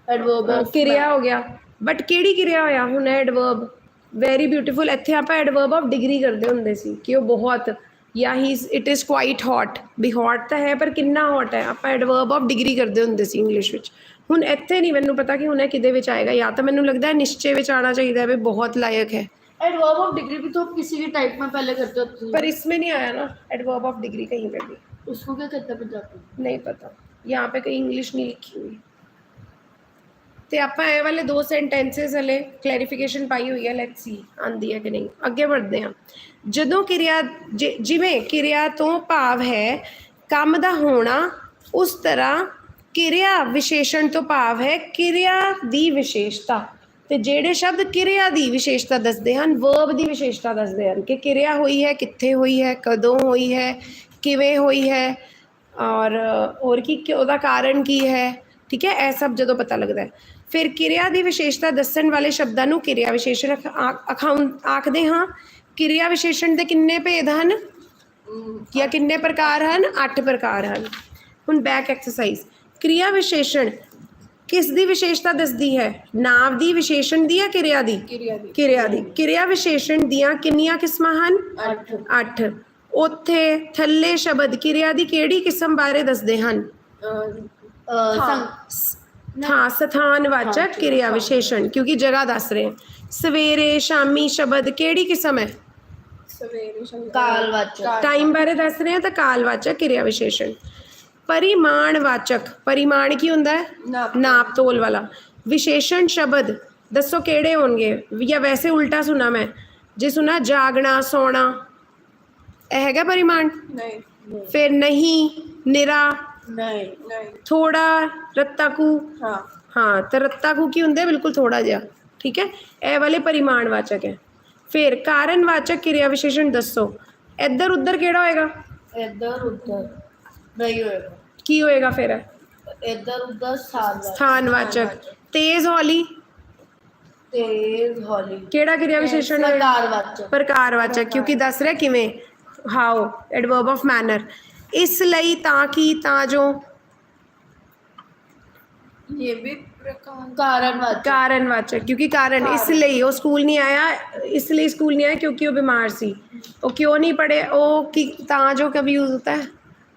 एडवर्ब ਅਹ ਕਿਰਿਆ ਹੋ ਗਿਆ ਬਟ ਕਿਹੜੀ ਕਿਰਿਆ ਹੋਇਆ ਹੁਣ ਐਡਵਰਬ ਵੈਰੀ ਬਿਊਟੀਫੁਲ ਇੱਥੇ ਆਪਾਂ ਐਡਵਰਬ ਆਫ ਡਿਗਰੀ ਕਰਦੇ ਹੁੰਦੇ ਸੀ ਕਿ ਉਹ ਬਹੁਤ ਜਾਂ ਹੀ ਇਟ ਇਜ਼ ਕੁਆਈਟ ਹੌਟ ਵੀ ਹੌਟ ਤਾਂ ਹੈ ਪਰ ਕਿੰਨਾ ਹੌਟ ਹੈ ਆਪਾਂ ਐਡਵਰਬ ਆਫ ਡਿਗਰੀ ਕਰਦੇ ਹੁੰਦੇ ਸੀ ਇੰਗਲਿਸ਼ ਵਿੱਚ ਹੁਣ ਇੱਥੇ ਨਹੀਂ ਮੈਨੂੰ ਪਤਾ ਕਿ ਹੁਣ ਇਹ ਕਿਹਦੇ ਵਿੱਚ ਆਏਗਾ ਜਾਂ ਤਾਂ ਮੈਨੂੰ ਲੱਗਦਾ ਹੈ ਨਿਸ਼ਚੈ ਵਿੱਚ ਆਣਾ ਚਾਹੀਦਾ ਹੈ ਵੀ ਬਹੁਤ ਲਾਇਕ ਹੈ एडवर्ब ऑफ डिग्री भी तो आप किसी भी टाइप में पहले करते होते थे पर इसमें नहीं आया ना एडवर्ब ऑफ डिग्री कहीं पे भी उसको क्या कहते हैं पंजाबी में? नहीं पता यहाँ पे कहीं इंग्लिश नहीं लिखी हुई ਤੇ ਆਪਾਂ ਇਹ ਵਾਲੇ ਦੋ ਸੈਂਟੈਂਸਸ ਹਲੇ ਕਲੈਰੀਫਿਕੇਸ਼ਨ ਪਾਈ ਹੋਈ ਹੈ ਲੈਟਸ ਸੀ ਆਂਦੀ ਹੈ ਕਿ ਨਹੀਂ? ਅੱਗੇ ਵਧਦੇ ਹਾਂ। ਜਦੋਂ ਕਿਰਿਆ, ਜਿ- ਜਿਵੇਂ ਕਿਰਿਆ ਤੋਂ ਭਾਵ ਹੈ, ਕੰਮ ਦਾ ਹੋਣਾ, ਉਸ ਤਰ੍ਹਾਂ ਕਿਰਿਆ ਵਿਸ਼ੇਸ਼ਣ ਤੋਂ ਭਾਵ ਹੈ ਕਿਰਿਆ ਦੀ ਵਿਸ਼ੇਸ਼ਤਾ। ਤੇ ਜਿਹੜੇ ਸ਼ਬਦ ਕਿਰਿਆ ਦੀ ਵਿਸ਼ੇਸ਼ਤਾ ਦੱਸਦੇ ਹਨ ਵਰਬ ਦੀ ਵਿਸ਼ੇਸ਼ਤਾ ਦੱਸਦੇ ਹਨ ਕਿ ਕਿਰਿਆ ਹੋਈ ਹੈ, ਕਿੱਥੇ ਹੋਈ ਹੈ, ਕਦੋਂ ਹੋਈ ਹੈ, ਕਿਵੇਂ ਹੋਈ ਹੈ, ਔਰ ਹੋਰ ਕੀ ਉਹਦਾ ਕਾਰਨ ਕੀ ਹੈ। ਠੀਕ ਹੈ? ਇਹ ਸਭ ਜਦੋਂ ਪਤਾ ਲੱਗਦਾ ਹੈ। ਫਿਰ ਕਿਰਿਆ ਦੀ ਵਿਸ਼ੇਸ਼ਤਾ ਦੱਸਣ ਵਾਲੇ ਸ਼ਬਦਾਂ ਨੂੰ ਕਿਰਿਆ ਵਿਸ਼ੇਸ਼ਣ ਆਖਦੇ ਹਾਂ। ਕਿਰਿਆ ਵਿਸ਼ੇਸ਼ਣ ਦੇ ਕਿੰਨੇ ਭੇਦ ਹਨ? ਜਾਂ ਕਿੰਨੇ ਪ੍ਰਕਾਰ ਹਨ? 8 ਪ੍ਰਕਾਰ ਹਨ। ਹੁਣ ਬੈਕ ਐਕਸਰਸਾਈਜ਼ ਕਿਰਿਆ ਵਿਸ਼ੇਸ਼ਣ ਕਿਸ ਦੀ ਵਿਸ਼ੇਸ਼ਤਾ ਦੱਸਦੀ ਹੈ? ਨਾਮ ਦੀ ਵਿਸ਼ੇਸ਼ਣ ਦੀ ਆ ਕਿਰਿਆ ਦੀ? ਕਿਰਿਆ ਦੀ। ਕਿਰਿਆ ਵਿਸ਼ੇਸ਼ਣ ਦੀਆਂ ਕਿੰਨੀਆਂ ਕਿਸਮਾਂ ਹਨ? 8 8 ਉੱਥੇ ਥੱਲੇ ਸ਼ਬਦ ਕਿਰਿਆ ਦੀ ਕਿਹੜੀ ਕਿਸਮ ਬਾਰੇ ਦੱਸਦੇ ਹਨ? ਥਾਂ ਸਥਾਨ ਵਾਚਕ ਕਿਰਿਆ ਵਿਸ਼ੇਸ਼ਣ ਕਿਉਂਕਿ ਜਗ੍ਹਾ ਦੱਸ ਰਹੇ। ਸਵੇਰੇ ਸ਼ਾਮੀ ਸ਼ਬਦ ਕਿਹੜੀ ਕਿਸਮ ਹੈ? ਟਾਈਮ ਬਾਰੇ ਦੱਸ ਰਹੇ ਹਾਂ ਤਾਂ ਕਾਲ ਵਾਚਕ ਕਿਰਿਆ ਵਿਸ਼ੇਸ਼ਣ। ਪਰਿਮਾਣ ਵਾਚਕ। ਪਰਿਮਾਣ ਕੀ ਹੁੰਦਾ ਹੈ? ਨਾਪ ਤੋਲ ਵਾਲਾ। ਵਿਸ਼ੇਸ਼ਣ ਸ਼ਬਦ। ਦੱਸੋ ਕਿਹੜੇ ਹੋਣਗੇ? ਜਾਂ ਵੈਸੇ ਉਲਟਾ ਸੁਣਾ ਮੈਂ। ਜੇ ਸੁਣਾ ਜਾਗਣਾ ਸੌਣਾ। ਇਹ ਹੈਗਾ ਪਰਿਮਾਣ? ਨਹੀਂ। ਫਿਰ ਨਹੀਂ ਨਿਰਾ थोड़ा रत्ता कू हाँ। तो रत्ता कू की होंगे बिल्कुल थोड़ा जहा ठीक है? ए वाले परिमाण वाचक है। फिर कारण वाचक क्रिया विशेषण दसो इधर उधर केड़ा होएगा। फिर? इधर तेज हौली। क्रिया विशेषण प्रकार क्योंकि दस रहा किवें हाउ एडवर्ब ऑफ़ मैनर। ਇਸ ਲਈ ਤਾਂ ਕਿ ਤਾਂ ਜੋ। ਇਹ ਵੀ ਕਾਰਨਵਾਚਕ ਕਾਰਨਵਾਚਕ ਕਿਉਂਕਿ ਕਾਰਨ ਇਸ ਲਈ ਉਹ ਸਕੂਲ ਨਹੀਂ ਆਇਆ ਇਸ ਲਈ ਸਕੂਲ ਨਹੀਂ ਆਇਆ ਕਿਉਂਕਿ ਉਹ ਬਿਮਾਰ ਸੀ। ਉਹ ਕਿਉਂ ਨਹੀਂ ਪੜੇ ਉਹ ਕਿ ਤਾਂ ਜੋ ਕਵੀ ਯੂਜ਼ ਹੁੰਦਾ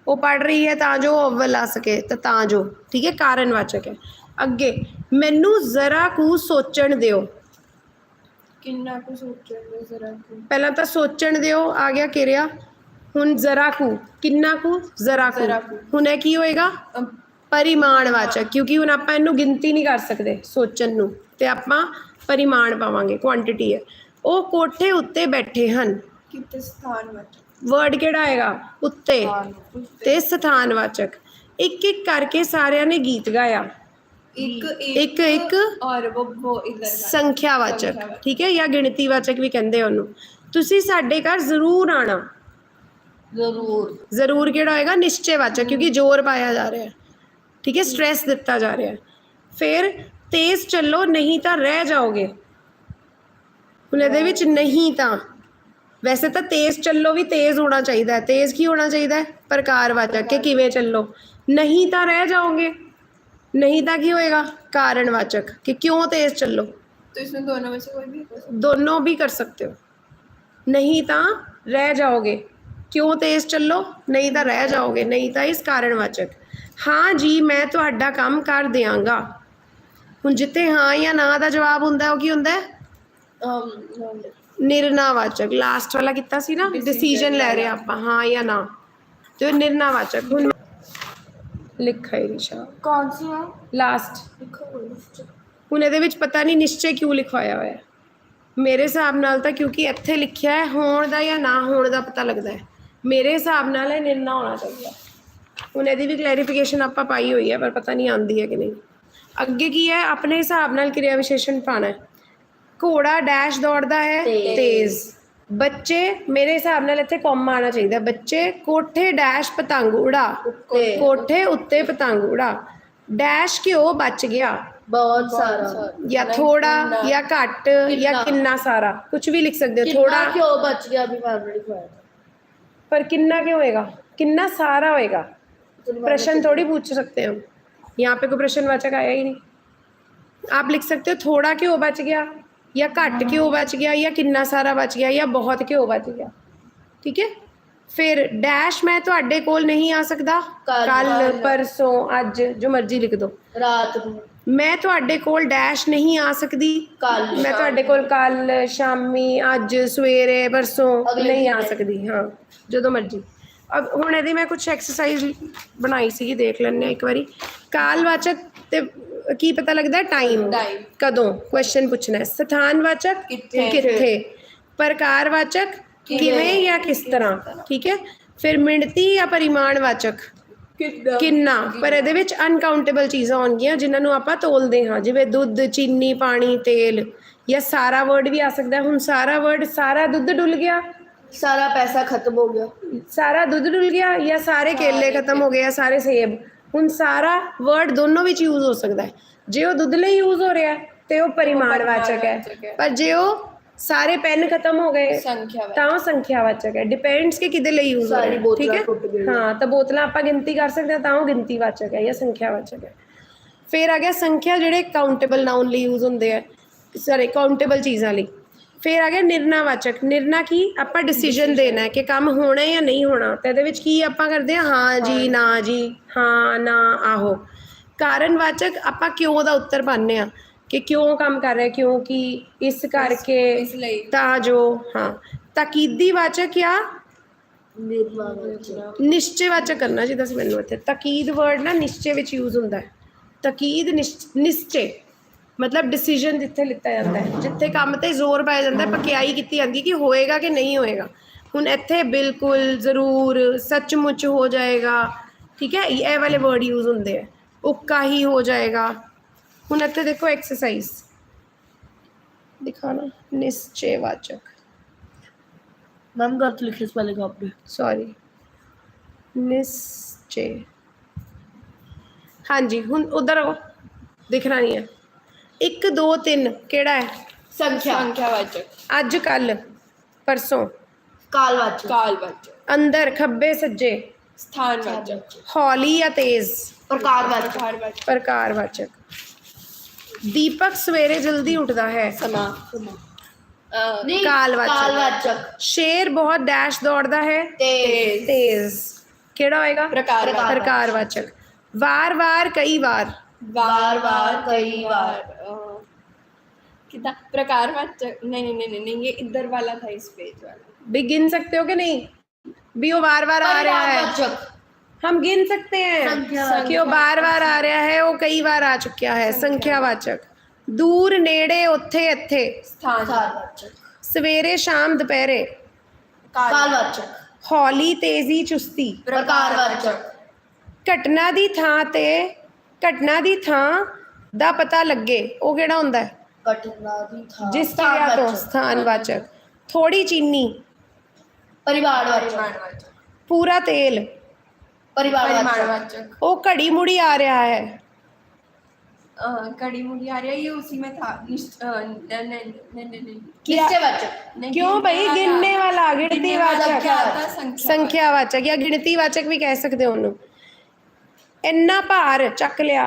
ਉਹ ਪੜ ਰਹੀ ਹੈ ਤਾਂ ਜੋ ਅਵਲ ਆ ਸਕੇ ਤਾਂ ਤਾਂ ਜੋ। ਠੀਕ ਹੈ ਕਾਰਨ ਵਾਚਕ ਹੈ। ਅੱਗੇ ਮੈਨੂੰ ਜ਼ਰਾ ਕੁ ਸੋਚਣ ਦਿਓ। ਕਿੰਨਾ ਕੁ ਸੋਚਣ ਦਿਓ ਜ਼ਰਾ ਕੁ। ਪਹਿਲਾਂ ਤਾਂ ਸੋਚਣ ਦਿਓ ਆ ਗਿਆ ਕਿਰਿਆ। ਹੁਣ ਜ਼ਰਾ ਕੁ ਕਿੰਨਾ ਕੁ? ਜ਼ਰਾ ਕੁ। ਹੁਣ ਇਹ ਕੀ ਹੋਏਗਾ? ਪਰਿਮਾਣਵਾਚਕ ਕਿਉਂਕਿ ਹੁਣ ਆਪਾਂ ਇਹਨੂੰ ਗਿਣਤੀ ਨਹੀਂ ਕਰ ਸਕਦੇ ਸੋਚਣ ਨੂੰ। ਤੇ ਆਪਾਂ ਪਰਿਮਾਣ ਪਾਵਾਂਗੇ ਕੁਆਂਟੀਟੀ ਹੈ। ਉਹ ਕੋਠੇ ਉੱਤੇ ਬੈਠੇ ਹਨ। ਕਿਤੇ ਸਥਾਨ ਵਾਚਕ ਵਰਡ ਕਿਹੜਾ ਆਏਗਾ? ਉੱਤੇ। ਸਥਾਨ ਉੱਤੇ। ਇੱਕ ਇੱਕ ਕਰਕੇ ਸਾਰਿਆਂ ਨੇ ਗੀਤ ਗਾਇਆ। ਇੱਕ ਇੱਕ- ਇੱਕ ਔਰ ਉਹ ਉਹ ਇਧਰ ਸੰਖਿਆਵਾਚਕ। ਠੀਕ ਹੈ? ਜਾਂ ਗਿਣਤੀ ਵਾਚਕ ਵੀ ਕਹਿੰਦੇ ਉਹਨੂੰ। ਤੁਸੀਂ ਸਾਡੇ ਘਰ ਜ਼ਰੂਰ ਆਣਾ जरूर ਜ਼ਰੂਰ ਕਿਹੜਾ ਹੋਏਗਾ ਨਿਸ਼ਚੈਵਾਚਕ ਕਿਉਂਕਿ ਜ਼ੋਰ ਪਾਇਆ ਜਾ ਰਿਹਾ ਹੈ ਠੀਕ ਹੈ ਸਟ੍ਰੈਸ ਦਿੱਤਾ ਜਾ ਰਿਹਾ ਹੈ ਫਿਰ ਤੇਜ਼ ਚੱਲੋ ਨਹੀਂ ਤਾਂ ਰਹਿ ਜਾਓਗੇ ਹੁਣ ਇਹਦੇ ਵਿੱਚ ਨਹੀਂ ਤਾਂ ਵੈਸੇ ਤਾਂ ਤੇਜ਼ ਚੱਲੋ ਵੀ ਤੇਜ਼ ਹੋਣਾ ਚਾਹੀਦਾ ਹੈ ਤੇਜ਼ ਕੀ ਹੋਣਾ ਚਾਹੀਦਾ ਹੈ ਪ੍ਰਕਾਰਵਾਚਕ ਕਿ ਕਿਵੇਂ ਚੱਲੋ ਨਹੀਂ ਤਾਂ ਰਹਿ ਜਾਓਗੇ ਨਹੀਂ ਤਾਂ ਕੀ ਹੋਏਗਾ ਕਾਰਣਵਾਚਕ ਕਿ ਕਿਉਂ ਤੇਜ਼ ਚੱਲੋ तो इसमें दोनों में से कोई भी दोनों भी कर सकते हो नहीं ਤਾਂ ਰਹਿ ਜਾਓਗੇ ਕਿਉਂ ਤੇਜ਼ ਚੱਲੋ? ਨਹੀਂ ਤਾਂ ਰਹਿ ਜਾਓਗੇ ਨਹੀਂ ਤਾਂ ਇਸ ਕਾਰਨ ਵਾਚਕ ਹਾਂ ਜੀ ਮੈਂ ਤੁਹਾਡਾ ਕੰਮ ਕਰ ਦਿਆਂਗਾ। ਹੁਣ ਜਿੱਥੇ ਹਾਂ ਜਾਂ ਨਾ ਦਾ ਜਵਾਬ ਹੁੰਦਾ ਉਹ ਕੀ ਹੁੰਦਾ? ਹੈ ਨਿਰਣਾਵਾਚਕ ਲਾਸਟ ਵਾਲਾ ਕੀਤਾ ਸੀ ਨਾ? ਡਿਸੀਜਨ ਲੈ ਰਹੇ ਆਪਾਂ ਹਾਂ ਜਾਂ ਨਾ। ਤੇ ਨਿਰਣਾਵਾਚਕ ਹੁਣ ਲਿਖਾ ਰਿਸ਼ਾ ਕੌਣ ਸੀ ਆ ਲਾਸਟ ਹੁਣ ਇਹਦੇ ਵਿੱਚ ਪਤਾ ਨਹੀਂ ਨਿਸ਼ਚੈ ਕਿਉਂ ਲਿਖਵਾਇਆ ਹੋਇਆ। ਮੇਰੇ ਹਿਸਾਬ ਨਾਲ ਤਾਂ ਕਿਉਂਕਿ ਇੱਥੇ ਲਿਖਿਆ ਹੈ ਹੋਣ ਦਾ ਜਾਂ ਨਾ ਹੋਣ ਦਾ ਪਤਾ ਲੱਗਦਾ ਹੈ। ਮੇਰੇ ਹਿਸਾਬ ਨਾਲ ਇਹ ਨਿਰਣਾ ਹੋਣਾ ਚਾਹੀਦਾ। ਹੁਣ ਇਹਦੀ ਵੀ ਕਲੈਰੀਫਿਕੇਸ਼ਨ ਆਪਾਂ ਪਾਈ ਹੋਈ ਹੈ ਪਰ ਪਤਾ ਨਹੀਂ ਆਉਂਦੀ ਹੈ ਕਿ ਨਹੀਂ। ਅੱਗੇ ਕੀ ਹੈ? ਆਪਣੇ ਹਿਸਾਬ ਨਾਲ ਕਿਰਿਆ ਵਿਸ਼ੇਸ਼ਣ ਪਾਣਾ ਘੋੜਾ ਡੈਸ਼ ਦੌੜਦਾ ਹੈ ਤੇਜ਼। ਬੱਚੇ ਮੇਰੇ ਹਿਸਾਬ ਨਾਲ ਇੱਥੇ ਕੋਮਾ ਆਣਾ ਚਾਹੀਦਾ। ਬੱਚੇ ਕੋਠੇ ਡੈਸ਼ ਪਤੰਗ ਉਡਾ। ਕੋਠੇ ਉੱਤੇ ਪਤੰਗ ਉਡਾ। ਡੈਸ਼ ਕਿਉਂ ਬਚ ਗਿਆ। ਬਹੁਤ ਸਾਰਾ। ਜਾਂ ਥੋੜਾ ਜਾਂ ਘੱਟ ਜਾਂ ਕਿੰਨਾ। ਸਾਰਾ। ਕੁਝ ਵੀ ਲਿਖ ਸਕਦੇ ਹੋ। ਥੋੜਾ ਕਿਉਂ ਬਚ ਗਿਆ ਵੀ ਮੈਂ ਆਲਰੇਡੀ ਖਵਾਇਆ पर कितना क्यों होएगा कितना सारा होएगा प्रश्न थोड़ी पूछ सकते हैं हम यहाँ पे कोई प्रश्नवाचक आया ही नहीं आप लिख सकते हो थोड़ा क्यों बच गया या घट क्यों बच गया या किन्ना सारा बच गया या बहुत क्यों बच गया ठीक है ਫਿਰ ਡੈਸ਼ ਮੈਂ ਤੁਹਾਡੇ ਕੋਲ ਨਹੀਂ ਆ ਸਕਦਾ ਕੱਲ੍ਹ। ਕੱਲ ਪਰਸੋਂ ਅੱਜ ਜੋ ਮਰਜ਼ੀ ਲਿਖ ਦਿਓ रात को ਮੈਂ ਤੁਹਾਡੇ ਕੋਲ ਡੈਸ਼ ਨਹੀਂ ਆ ਸਕਦੀ। ਕੱਲ ਮੈਂ ਤੁਹਾਡੇ ਕੋਲ ਕੱਲ ਸ਼ਾਮੀ ਅੱਜ ਸਵੇਰੇ ਪਰਸੋਂ ਨਹੀਂ ਆ ਸਕਦੀ ਹਾਂ ਜਦੋਂ ਮਰਜ਼ੀ। ਅਬ ਹੁਣ ਇਹਦੀ ਮੈਂ ਕੁਝ ਐਕਸਰਸਾਈਜ਼ ਬਣਾਈ ਸੀਗੀ ਦੇਖ ਲੈਣੇ ਆ ਇੱਕ ਵਾਰੀ। ਕਾਲ ਵਾਚਕ ਤੇ ਕੀ ਪਤਾ ਲੱਗਦਾ ਟਾਈਮ ਕਦੋਂ? ਕੁਐਸਚਨ ਪੁੱਛਣਾ ਹੈ। ਸਥਾਨ ਵਾਚਕ ਕਿੱਥੇ? ਪ੍ਰਕਾਰ ਵਾਚਕ ਕਿਵੇਂ? ਜਾਂ ਕਿਸ ਤਰ੍ਹਾਂ? ਠੀਕ ਹੈ? ਫਿਰ ਮਿਣਤੀ ਜਾਂ ਪਰਿਮਾਣ ਵਾਚਕ ਕਿੰਨਾ? ਕਿੰਨਾ ਪਰ ਇਹਦੇ ਵਿੱਚ ਅਨਕਾਊਂਟੇਬਲ ਚੀਜ਼ਾਂ ਹੋਣਗੀਆਂ ਜਿਨ੍ਹਾਂ ਨੂੰ ਆਪਾਂ ਤੋਲਦੇ ਹਾਂ ਜਿਵੇਂ ਦੁੱਧ ਚੀਨੀ ਪਾਣੀ ਤੇਲ ਜਾਂ ਸਾਰਾ ਵਰਡ ਵੀ ਆ ਸਕਦਾ। ਹੁਣ ਸਾਰਾ ਵਰਡ ਸਾਰਾ ਦੁੱਧ ਡੁੱਲ ਗਿਆ। ਸਾਰਾ ਪੈਸਾ ਖਤਮ ਹੋ ਗਿਆ। ਸਾਰਾ ਦੁੱਧ ਡੁੱਲ ਗਿਆ ਜਾਂ ਸਾਰੇ ਕੇਲੇ ਖਤਮ ਹੋ ਗਏ ਸਾਰੇ ਸੇਬ। ਹੁਣ ਸਾਰਾ ਵਰਡ ਦੋਨੋਂ ਵਿੱਚ ਯੂਜ਼ ਹੋ ਸਕਦਾ ਹੈ। ਜੇ ਉਹ ਦੁੱਧ ਲਈ ਯੂਜ਼ ਹੋ ਰਿਹਾ ਤੇ ਉਹ ਪਰਿਮਾਣਵਾਚਕ ਹੈ। ਪਰ ਜੇ ਉਹ ਸਾਰੇ ਪੈਨ ਖਤਮ ਹੋ ਗਏ। ਤਾਂ ਉਹ ਸੰਖਿਆ ਵਾਚਕ ਹੈ ਡਿਪੈਂਡਸ ਕਿ ਕਿਦੇ ਲਈ ਯੂਜ਼ ਹੋ ਸਾਰੀ ਰਿਹਾ ਠੀਕ ਹੈ? ਹਾਂ ਤਾਂ ਬੋਤਲਾਂ ਆਪਾਂ ਗਿਣਤੀ ਕਰ ਸਕਦੇ ਹਾਂ ਤਾਂ ਉਹ ਗਿਣਤੀ ਵਾਚਕ ਹੈ ਜਾਂ ਸੰਖਿਆ ਵਾਚਕ ਹੈ ਫਿਰ ਆ ਗਿਆ ਸੰਖਿਆ ਜਿਹੜੇ ਕਾਊਂਟੇਬਲ ਨਾਉਨ ਲਈ ਯੂਜ਼ ਹੁੰਦੇ ਆ। ਸਾਰੇ ਕਾਊਂਟੇਬਲ ਚੀਜ਼ਾਂ ਲਈ। ਫਿਰ ਆ ਗਿਆ ਨਿਰਣਾ ਵਾਚਕ ਨਿਰਣਾ ਕੀ? ਆਪਾਂ ਡਿਸੀਜਨ ਦੇਣਾ ਹੈ ਕਿ ਕੰਮ ਹੋਣਾ ਹੈ ਜਾਂ ਨਹੀਂ ਹੋਣਾ। ਤਾਂ ਇਹਦੇ ਵਿੱਚ ਕੀ ਆਪਾਂ ਕਰਦੇ ਹਾਂ? ਹਾਂ ਜੀ ਨਾ ਜੀ ਹਾਂ ਨਾ ਆਹੋ। ਕਾਰਨ ਵਾਚਕ ਆਪਾਂ ਕਿਉਂ ਦਾ ਉੱਤਰ ਪਾਉਂਦੇ ਆ ਕਿ ਕਿਉਂ ਕੰਮ ਕਰ ਰਿਹਾ ਕਿਉਂਕਿ ਇਸ ਕਰਕੇ ਤਾਂ ਜੋ ਹਾਂ। ਤਾਕੀਦੀ ਵਾਚਕ ਆ ਨਿਸ਼ਚੇ ਵਾਚਕ ਕਰਨਾ ਜੀ ਦੱਸ ਮੈਨੂੰ ਇੱਥੇ। ਤਕੀਦ ਵਰਡ ਨਾ ਨਿਸ਼ਚੇ ਵਿੱਚ ਯੂਜ਼ ਹੁੰਦਾ ਹੈ। ਤਾਕੀਦ ਨਿਸ਼- ਨਿਸ਼ਚੈ। ਮਤਲਬ ਡਿਸੀਜਨ ਜਿੱਥੇ ਲਿੱਤਾ ਜਾਂਦਾ ਹੈ। ਜਿੱਥੇ ਕੰਮ ਤੇ ਜ਼ੋਰ ਪਾਇਆ ਜਾਂਦਾ ਹੈ ਪਕਿਆਈ ਕੀਤੀ ਜਾਂਦੀ ਕਿ ਹੋਏਗਾ ਕਿ ਨਹੀਂ ਹੋਏਗਾ। ਹੁਣ ਇੱਥੇ ਬਿਲਕੁਲ ਜ਼ਰੂਰ ਸੱਚਮੁੱਚ ਹੋ ਜਾਏਗਾ। ਠੀਕ ਹੈ ਇਹ ਵਾਲੇ ਵਰਡ ਯੂਜ਼ ਹੁੰਦੇ ਆ ਉੱਕਾ ਹੀ ਹੋ ਜਾਏਗਾ। हूँ इतने देखो एक्सरसाइज दिखाना निश्चयवाचक। मैम गलत लिखे स्पेलिंग आपने। सॉरी निश्चय। हाँ जी हूँ उधर आओ। दिखना नहीं है। एक दो तीन केड़ा है? संख्या। कल परसों। अंदर खब्बे सज्जे। या तेज? ਦੀਪਕ ਸਵੇਰੇ ਜਲਦੀ ਉੱਠਦਾ ਹੈ ਸਮਾ ਅ, नहीं कालवाचक। कालवाचक ਸ਼ੇਰ ਬਹੁਤ ਡੈਸ਼ ਦੌੜਦਾ ਹੈ तेज ਤੇਜ਼ ਕਿਹੜਾ ਹੋਏਗਾ ਪ੍ਰਕਾਰ ਪ੍ਰਕਾਰਵਾਚਕ ਵਾਰ-ਵਾਰ ਕਈ ਵਾਰ बार बार कई बार अ, कितना प्रकारवाचक नहीं नहीं नहीं नहीं ये इधर वाला था इस पेज वाला भी गिन सकते हो कि नहीं भी वो बार बार आ रहा है परिवारवाचक हम गिन सकते हैं संख्यावाचक। कि वो बार बार आ रहा है वो कई बार आ चुका है संख्यावाचक दूर नेड़े ਉੱਥੇ ਇੱਥੇ स्थान कालवाचक ਸਵੇਰੇ ਸ਼ਾਮ ਦੁਪਹਿਰੇ कालवाचक ਹੌਲੀ ਤੇਜ਼ੀ ਚੁਸਤੀ प्रकारवाचक ਘਟਨਾ ਦੀ ਥਾਂ ਤੇ ਘਟਨਾ ਦੀ ਥਾਂ ਦਾ ਪਤਾ ਲੱਗੇ ਉਹ ਕਿਹੜਾ ਹੁੰਦਾ ਹੈ घटना भी था ਜਿਸ ਕਿਰਿਆ ਤੋਂ स्थानवाचक। ਸਥਾਨਵਾਚਕ ਥੋੜੀ ਚੀਨੀ परिवारवाचक परिमाणवाचक ਪੂਰਾ ਤੇਲ परिवारवाचक परिमाणवाचक ਉਹ ਘੜੀ ਮੁੜੀ ਆ ਰਿਹਾ ਹੈ अ, कड़ी मुड़ी आ रही है ये उसी में था निश्च- अ, नहीं नहीं नहीं नहीं नहीं निश्चयवाचक नहीं, क्यों भाई गिनने गिनने वाला गिनने गिनती वाला वाचक क्या आता संख्या ਸੰਖਿਆਵਾਚਕ ਜਾਂ ਗਿਣਤੀਵਾਚਕ ਵੀ ਕਹਿ ਸਕਦੇ ਹੋ ਉਹਨੂੰ ਇੰਨਾ ਭਾਰ ਚੱਕ ਲਿਆ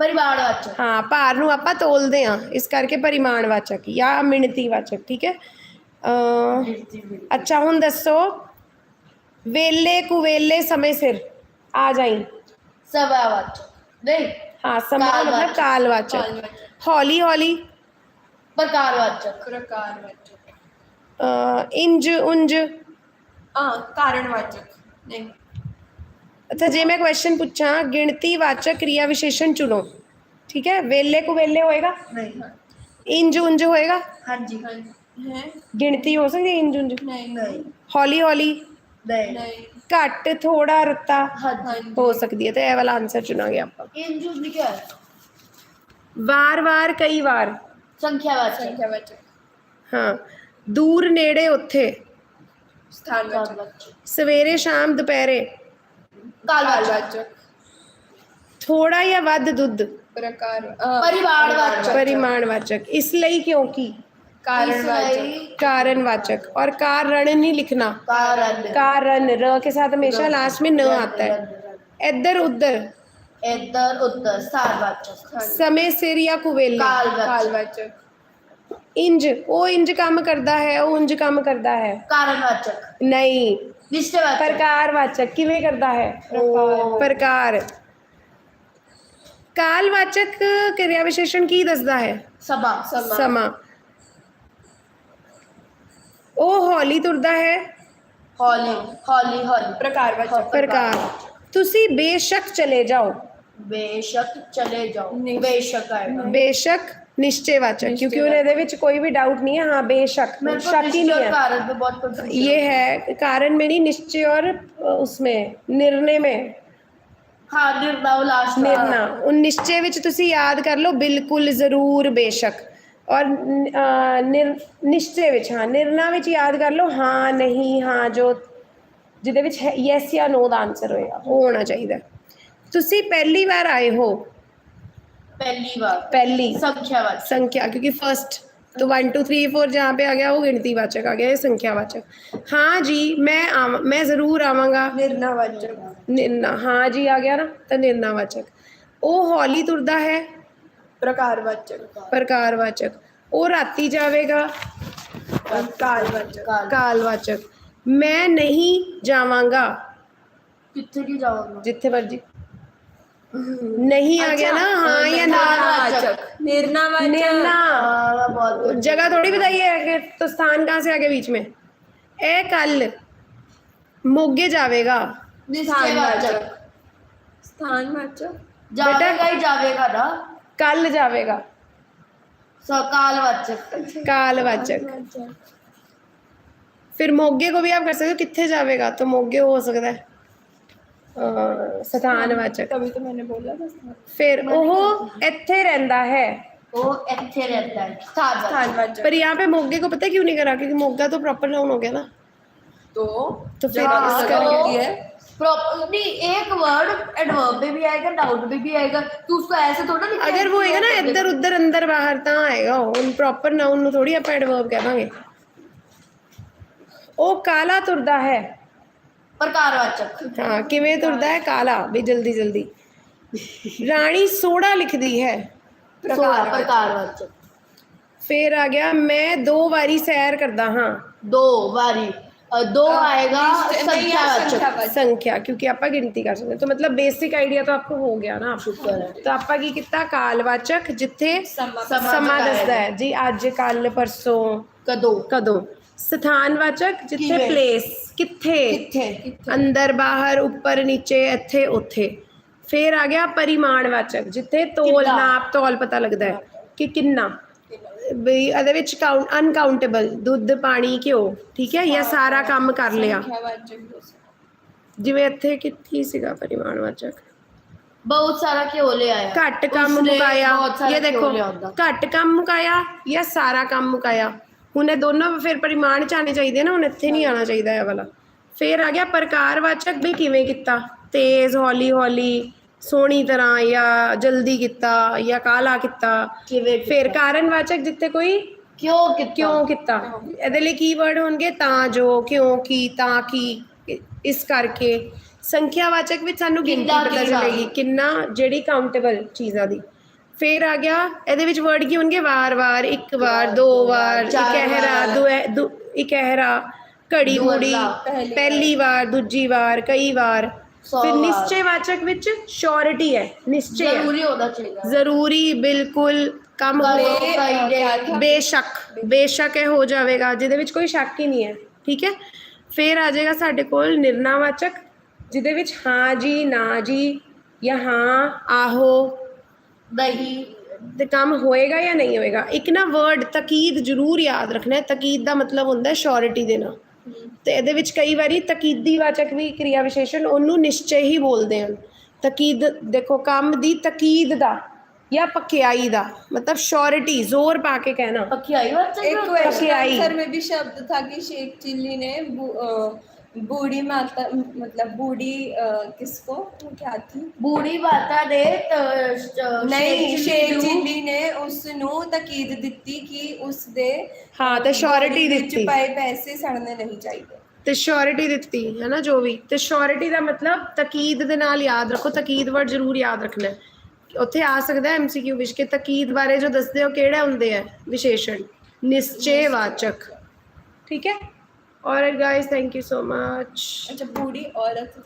परिवारवाचक ਹਾਂ ਭਾਰ ਨੂੰ ਆਪਾਂ ਤੋਲਦੇ ਆ ਇਸ ਕਰਕੇ ਪਰਿਮਾਣਵਾਚਕ ਜਾਂ ਮਿਣਤੀਵਾਚਕ ਠੀਕ ਹੈ ਅ ਅੱਛਾ ਹੁਣ ਦੱਸੋ वेले कुवेले समय सिर। आ जाए सभावाचक नहीं हाँ हॉली हॉली। प्रकारवाचक इंज उंज। कारणवाचक। नहीं। अच्छा जे मैं क्वेश्चन पूछा क्रिया विशेषण चुनो। ठीक है? वेले को वेले होएगा? नहीं। इंज उंज होएगा? हाँ जी हाँ गिनती हो? सकती है इंज उंज? नहीं नहीं। हॉली हॉली। नहीं नहीं ਘੱਟ ਥੋੜਾ ਰੱਤਾ हाँ हाँ जी ਹੋ ਸਕਦੀ ਹੈ ਤੇ ਇਹ ਵਾਲਾ ਆਨਸਰ ਚੁਣਾਂਗੇ ਆਪਾਂ इन जो क्या है ਵਾਰ-ਵਾਰ ਕਈ ਵਾਰ संख्यावाचक संख्यावाचक ਹਾਂ ਦੂਰ ਨੇੜੇ ਉੱਥੇ स्थानवाचक कालवाचक ਸਵੇਰੇ ਸ਼ਾਮ ਦੁਪਹਿਰੇ कालवाचक कालवाचक ਥੋੜਾ ਜਾਂ ਵੱਧ ਦੁੱਧ प्रकार अ, परिवारवाचक ਪਰਿਮਾਣਵਾਚਕ ਇਸ ਲਈ ਕਿਉਂਕਿ कारणवाचक। कारणवाचक। और कारण नहीं लिखना। कारण र के साथ हमेशा लास्ट में न आता है। इधर उधर इधर उधर सारवाचक। हाँ समय सिर या कुवेल कालवाचक। इंज। वो इंज काम करता है वो इंज काम करता है। कारणवाचक। नहीं। प्रकारवाचक। किवें करता है? प्रकार। कालवाचक क्रिया विशेषण की दसदा है। समा समा, समा। ਉਹ ਹੌਲੀ ਤੁਰਦਾ ਹੈ हॉली हॉली हॉली प्रकारवाचक ਪ੍ਰਕਾਰ ਤੁਸੀਂ ਬੇਸ਼ੱਕ ਚਲੇ ਜਾਓ बेशक चले जाओ निश्च- बेशक आएगा ਬੇਸ਼ੱਕ ਨਿਸ਼ਚੈਵਾਚਕ ਕਿਉਂਕਿ ਉਹਨੇ ਇਹਦੇ ਵਿੱਚ ਕੋਈ ਵੀ ਡਾਊਟ नहीं है हाँ बेशक मेरे को शक ही निश्चय नहीं और है कारण पे बहुत कंफ्यूजन ये है कारण में नहीं निश्चय और अ, उसमें निर्णय में हाँ निर्णय लास्ट ਨਿਰਣਾ ਉਹ ਨਿਸ਼ਚੈ ਵਿੱਚ ਤੁਸੀਂ ਯਾਦ ਕਰ ਲਓ ਬਿਲਕੁਲ ਜ਼ਰੂਰ ਬੇਸ਼ੱਕ ਔਰ ਨ- ਅ, ਨਿਰ ਨਿਸ਼ਚੈ ਵਿੱਚ ਹਾਂ ਨਿਰਣਾ ਵਿੱਚ ਯਾਦ ਕਰ ਲਓ ਹਾਂ ਨਹੀਂ ਹਾਂ ਜੋ ਜਿਹਦੇ ਵਿੱਚ ਯੈਸ ਜਾਂ ਨੋ ਦਾ ਆਨਸਰ ਹੋਏਗਾ ਉਹ ਹੋਣਾ ਚਾਹੀਦਾ ਹੈ। ਤੁਸੀਂ ਪਹਿਲੀ ਵਾਰ ਆਏ ਹੋ पहली बार ਪਹਿਲੀ संख्यावाचक संख्या क्योंकि फर्स्ट तो वन टू थ्री फोर जहाँ पे आ गया वो गिनतीवाचक आ गया ये संख्यावाचक हाँ जी मैं आव मैं ज़रूर आवांगा निर्णावाचक निर्ना हाँ जी आ गया ना तो निर्नावाचक ਉਹ ਹੌਲੀ ਤੁਰਦਾ ਹੈ प्रकारवाचक ਪ੍ਰਕਾਰਵਾਚਕ ਉਹ ਰਾਤੀ ਜਾਵੇਗਾ कालवाचक काल ਕਾਲਵਾਚਕ ਮੈਂ ਨਹੀਂ ਜਾਵਾਂਗਾ कितने की जाओगे ਜਿੱਥੇ ਮਰਜੀ नहीं आ गया ना हाँ या ना निर्णावाचक निर्णावाचक निर्ना हाँ बहुत जगह थोड़ी बताइए कि तो स्थान कहाँ से आगे बीच में ए कल मोगे जावेगा निश्चयवाचक स्थानवाचक जावेगा ही जावेगा ना कल जावेगा सकालवाचक कालवाचक फिर मोगे को भी आप कर सकते हो कितने जावेगा तो मोगे हो सकता है ਅਹ ਸਥਾਨਵਾਚਕ तभी तो मैंने बोला था स्थान ਫਿਰ ਉਹ ਇੱਥੇ ਰਹਿੰਦਾ ਹੈ ਉਹ ਇੱਥੇ ਰਹਿੰਦਾ ਹੈ ਸਥਾਨ स्थानवाचक पर यहाँ पे मोगे को पता है क्यों नहीं करा क्योंकि मोगा तो प्रॉपर नाउन हो गया ना तो तो फिर जगह इसका जगह वो- होती है प्रॉपर नहीं एक वर्ड एडवर्ब में भी आएगा नाउन में भी आएगा तू उसको ऐसे थोड़ा लिखा है अगर वो कि होएगा ना ऐसे ਇੱਧਰ ਉੱਧਰ ਅੰਦਰ ਬਾਹਰ ਤਾਂ ਆਏਗਾ ਹੁਣ ਪ੍ਰੋਪਰ ਨਾਉਨ ਨੂੰ ਥੋੜੀ ਆਪਾਂ ਐਡਵਰਬ ਕਹਾਂਗੇ ਉਹ ਕਾਲਾ ਤੁਰਦਾ ਹੈ प्रकारवाचक ਹਾਂ ਕਿਵੇਂ ਤੁਰਦਾ ਹੈ ਕਾਲਾ ਵੀ ਜਲਦੀ ਜਲਦੀ ਰਾਣੀ ਸੋੜਾ ਲਿਖਦੀ ਹੈ सोलह प्रकारवाचक ਫੇਰ ਆ ਗਿਆ ਮੈਂ ਦੋ ਵਾਰੀ ਸੈਰ ਕਰਦਾ ਹਾਂ दो बारी और दो आएगा नहीं, यहाँ संख्यावाचक संख्यावाचक। ਸੰਖਿਆ ਕਿਉਂਕਿ ਆਪਾਂ ਗਿਣਤੀ ਕਰ ਸਕਦੇ ਹਾਂ। तो मतलब बेसिक आइडिया तो आपको हो गया ना शुक्र है ਤਾਂ ਆਪਾਂ ਕੀ ਕੀਤਾ ਕਾਲਵਾਚਕ ਜਿੱਥੇ समा समा ਸਮਾਂ ਦਿਖਾਇਆ ਦੱਸਦਾ ਹੈ ਜੀ ਅੱਜ ਕੱਲ ਪਰਸੋਂ कदो ਕਦੋਂ ਸਥਾਨਵਾਚਕ ਜਿੱਥੇ ਕਿਵੇਂ? ਪਲੇਸ ਕਿੱਥੇ किथे ਅੰਦਰ ਬਾਹਰ ਉੱਪਰ ਨੀਚੇ ਇੱਥੇ ਉੱਥੇ ਫੇਰ ਆ ਗਿਆ ਪਰਿਮਾਣਵਾਚਕ ਜਿੱਥੇ ਤੋਲ ਕਿੰਨਾ? ਨਾਪ ਤੋਲ ਪਤਾ ਲੱਗਦਾ ਹੈ ਕਿ ਕਿੰਨਾ ਵੀ ਇਹਦੇ ਵਿੱਚ ਕਾਊਂਟ ਅਨਕਾਊਂਟੇਬਲ ਦੁੱਧ ਪਾਣੀ ਘਿਓ ਠੀਕ ਹੈ ਇਹ ਸਾਰਾ ਕੰਮ ਕਰ ਲਿਆ। ਜਿਵੇਂ ਇੱਥੇ ਕਿੱਥੇ ਸੀਗਾ ਪਰਿਮਾਣ ਬਹੁਤ ਸਾਰਾ ਘਿਓ ਲਿਆਇਆ ਘੱਟ ਕੰਮ ਮੁਕਾਇਆ। ਇਹ ਦੇਖੋ ਘੱਟ ਕੰਮ ਮੁਕਾਇਆ ਇਹ ਸਾਰਾ ਕੰਮ ਮੁਕਾਇਆ? ਹੁਣ ਇਹ ਦੋਨੋਂ ਫਿਰ ਪਰਿਮਾਣ ਚ ਆਣੇ ਚਾਹੀਦੇ ਨਾ ਹੁਣ ਇੱਥੇ ਨਹੀਂ ਆਣਾ ਚਾਹੀਦਾ ਇਹ ਵਾਲਾ। ਫਿਰ ਆ ਗਿਆ ਪ੍ਰਕਾਰ ਵਾਚਕ ਵੀ ਕਿਵੇਂ ਕੀਤਾ? ਤੇਜ਼ ਹੌਲੀ ਹੌਲੀ ਸੋਹਣੀ ਤਰ੍ਹਾਂ ਜਾਂ ਜਲਦੀ ਕੀਤਾ ਜਾਂ ਕਾਲਾ ਕੀਤਾ। ਕਿਵੇਂ ਕੀਤਾ? ਫਿਰ ਕਾਰਨਵਾਚਕ ਜਿੱਥੇ ਕੋਈ ਕਿਉਂ ਕਿਉਂ ਕੀਤਾ? ਇਹਦੇ ਲਈ ਕੀਵਰਡ ਹੋਣਗੇ ਤਾਂ ਜੋ ਕਿਉਂ ਕੀ ਤਾਂ ਕੀ ਇਸ ਕਰਕੇ। ਸੰਖਿਆ ਵਾਚਕ ਵਿੱਚ ਸਾਨੂੰ ਗਿਣਤੀ ਪਤਾ ਚੱਲੇਗੀ ਕਿੰਨਾ ਜਿਹੜੀ ਕਾਊਂਟੇਬਲ ਚੀਜ਼ਾਂ ਦੀ। ਫਿਰ ਆ ਗਿਆ ਇਹਦੇ ਵਿੱਚ ਵਰਡ ਕੀ ਹੋਣਗੇ? ਵਾਰ-ਵਾਰ ਇੱਕ ਵਾਰ ਦੋ ਵਾਰ ਚਾਰ ਇਕਹਿਰਾ ਵਾਰ। ਦੁਐ- ਘੜੀ ਮੁੜੀ ਪਹਿਲੀ ਵਾਰ ਦੂਜੀ ਵਾਰ ਕਈ ਵਾਰ। ਫਿਰ ਨਿਸ਼ਚੈਵਾਚਕ ਵਿੱਚ ਸ਼ੋਰਿਟੀ ਹੈ ਨਿਸ਼ਚੈ ਜ਼ਰੂਰੀ ਹੋਣਾ ਚਾਹੀਦਾ ਜ਼ਰੂਰੀ ਬਿਲਕੁਲ ਕੰਮ ਬੇਸ਼ੱਕ ਬੇਸ਼ੱਕ ਇਹ ਹੋ ਜਾਵੇਗਾ ਜਿਹਦੇ ਵਿੱਚ ਕੋਈ ਸ਼ੱਕ ਹੀ ਨਹੀਂ ਹੈ ਠੀਕ ਹੈ? ਫਿਰ ਆ ਜਾਏਗਾ ਸਾਡੇ ਕੋਲ ਨਿਰਣਾਵਾਚਕ ਜਿਹਦੇ ਵਿੱਚ ਹਾਂ ਜੀ ਨਾ ਜੀ ਜਾਂ ਹਾਂ ਆਹੋ ਦਹੀਂ। ਤੇ ਕੰਮ ਹੋਏਗਾ ਜਾਂ ਨਹੀਂ ਹੋਏਗਾ। ਇੱਕ ਨਾ ਵਰਡ ਤਕੀਦ ਜ਼ਰੂਰ ਯਾਦ ਰੱਖਣਾ ਹੈ। ਤਕੀਦ ਦਾ ਮਤਲਬ ਹੁੰਦਾ ਹੈ ਸ਼ੋਰਿਟੀ ਦੇਣਾ ਤੇ ਇਹਦੇ ਵਿੱਚ ਕਈ ਵਾਰੀ ਤਕੀਦੀ ਵਾਚਕ ਵੀ ਕਿਰਿਆ ਵਿਸ਼ੇਸ਼ਣ ਉਹਨੂੰ ਨਿਸ਼ਚੈ ਹੀ ਬੋਲਦੇ ਹਨ ਤਕੀਦ ਦੇਖੋ ਕੰਮ ਦੀ ਤਕੀਦ ਦਾ ਜਾਂ ਪਕਿਆਈ ਦਾ ਮਤਲਬ ਸ਼ੋਰਿਟੀ ਜ਼ੋਰ ਪਾ ਕੇ ਕਹਿਣਾ पक्की आई बात है एक चाहिए क्वेश्चन पकियाई। आंसर में भी शब्द था कि शेख चिल्ली ने बू- अ, बूढ़ी माता मतलब बूढ़ी अ, किसको वो क्या थी बूढ़ी माता ने त- श- ਨਹੀਂ शेख ਸ਼ੇਖ चिल्ली ਨੂੰ- ਚਿੱਲੀ ਨੇ ਉਸ ਨੂੰ ਤਕੀਦ ਦਿੱਤੀ ਕਿ ਉਸ ਦੇ ਹਾਂ ਤੇ ਸ਼ੋਰਿਟੀ body ਵਿੱਚ ਦਿੱਤੀ ਪਏ ਪੈਸੇ ਸੜਨੇ ਨਹੀਂ ਚਾਹੀਦੇ ਤੇ ਸ਼ੋਰਿਟੀ ਦਿੱਤੀ ਹੈ ਨਾ ਜੋ ਵੀ ਤੇ ਸ਼ੋਰਿਟੀ ਦਾ ਮਤਲਬ ਤਕੀਦ ਦੇ ਨਾਲ ਯਾਦ ਰੱਖੋ ਤਕੀਦ ਵਰਡ ਜ਼ਰੂਰ ਯਾਦ ਰੱਖਣਾ ਹੈ। ਉੱਥੇ ਆ ਸਕਦਾ ਹੈ ਐਮਸੀਕਿਊ ਵਿੱਚ ਕਿ ਤਕੀਦ ਬਾਰੇ ਜੋ ਦੱਸਦੇ ਹੋ ਕਿਹੜੇ ਹੁੰਦੇ ਆ ਵਿਸ਼ੇਸ਼ਣ ਨਿਸ਼ਚੈਵਾਚਕ ਠੀਕ ਹੈ और guys thank you so much अच्छा बूढ़ी औरत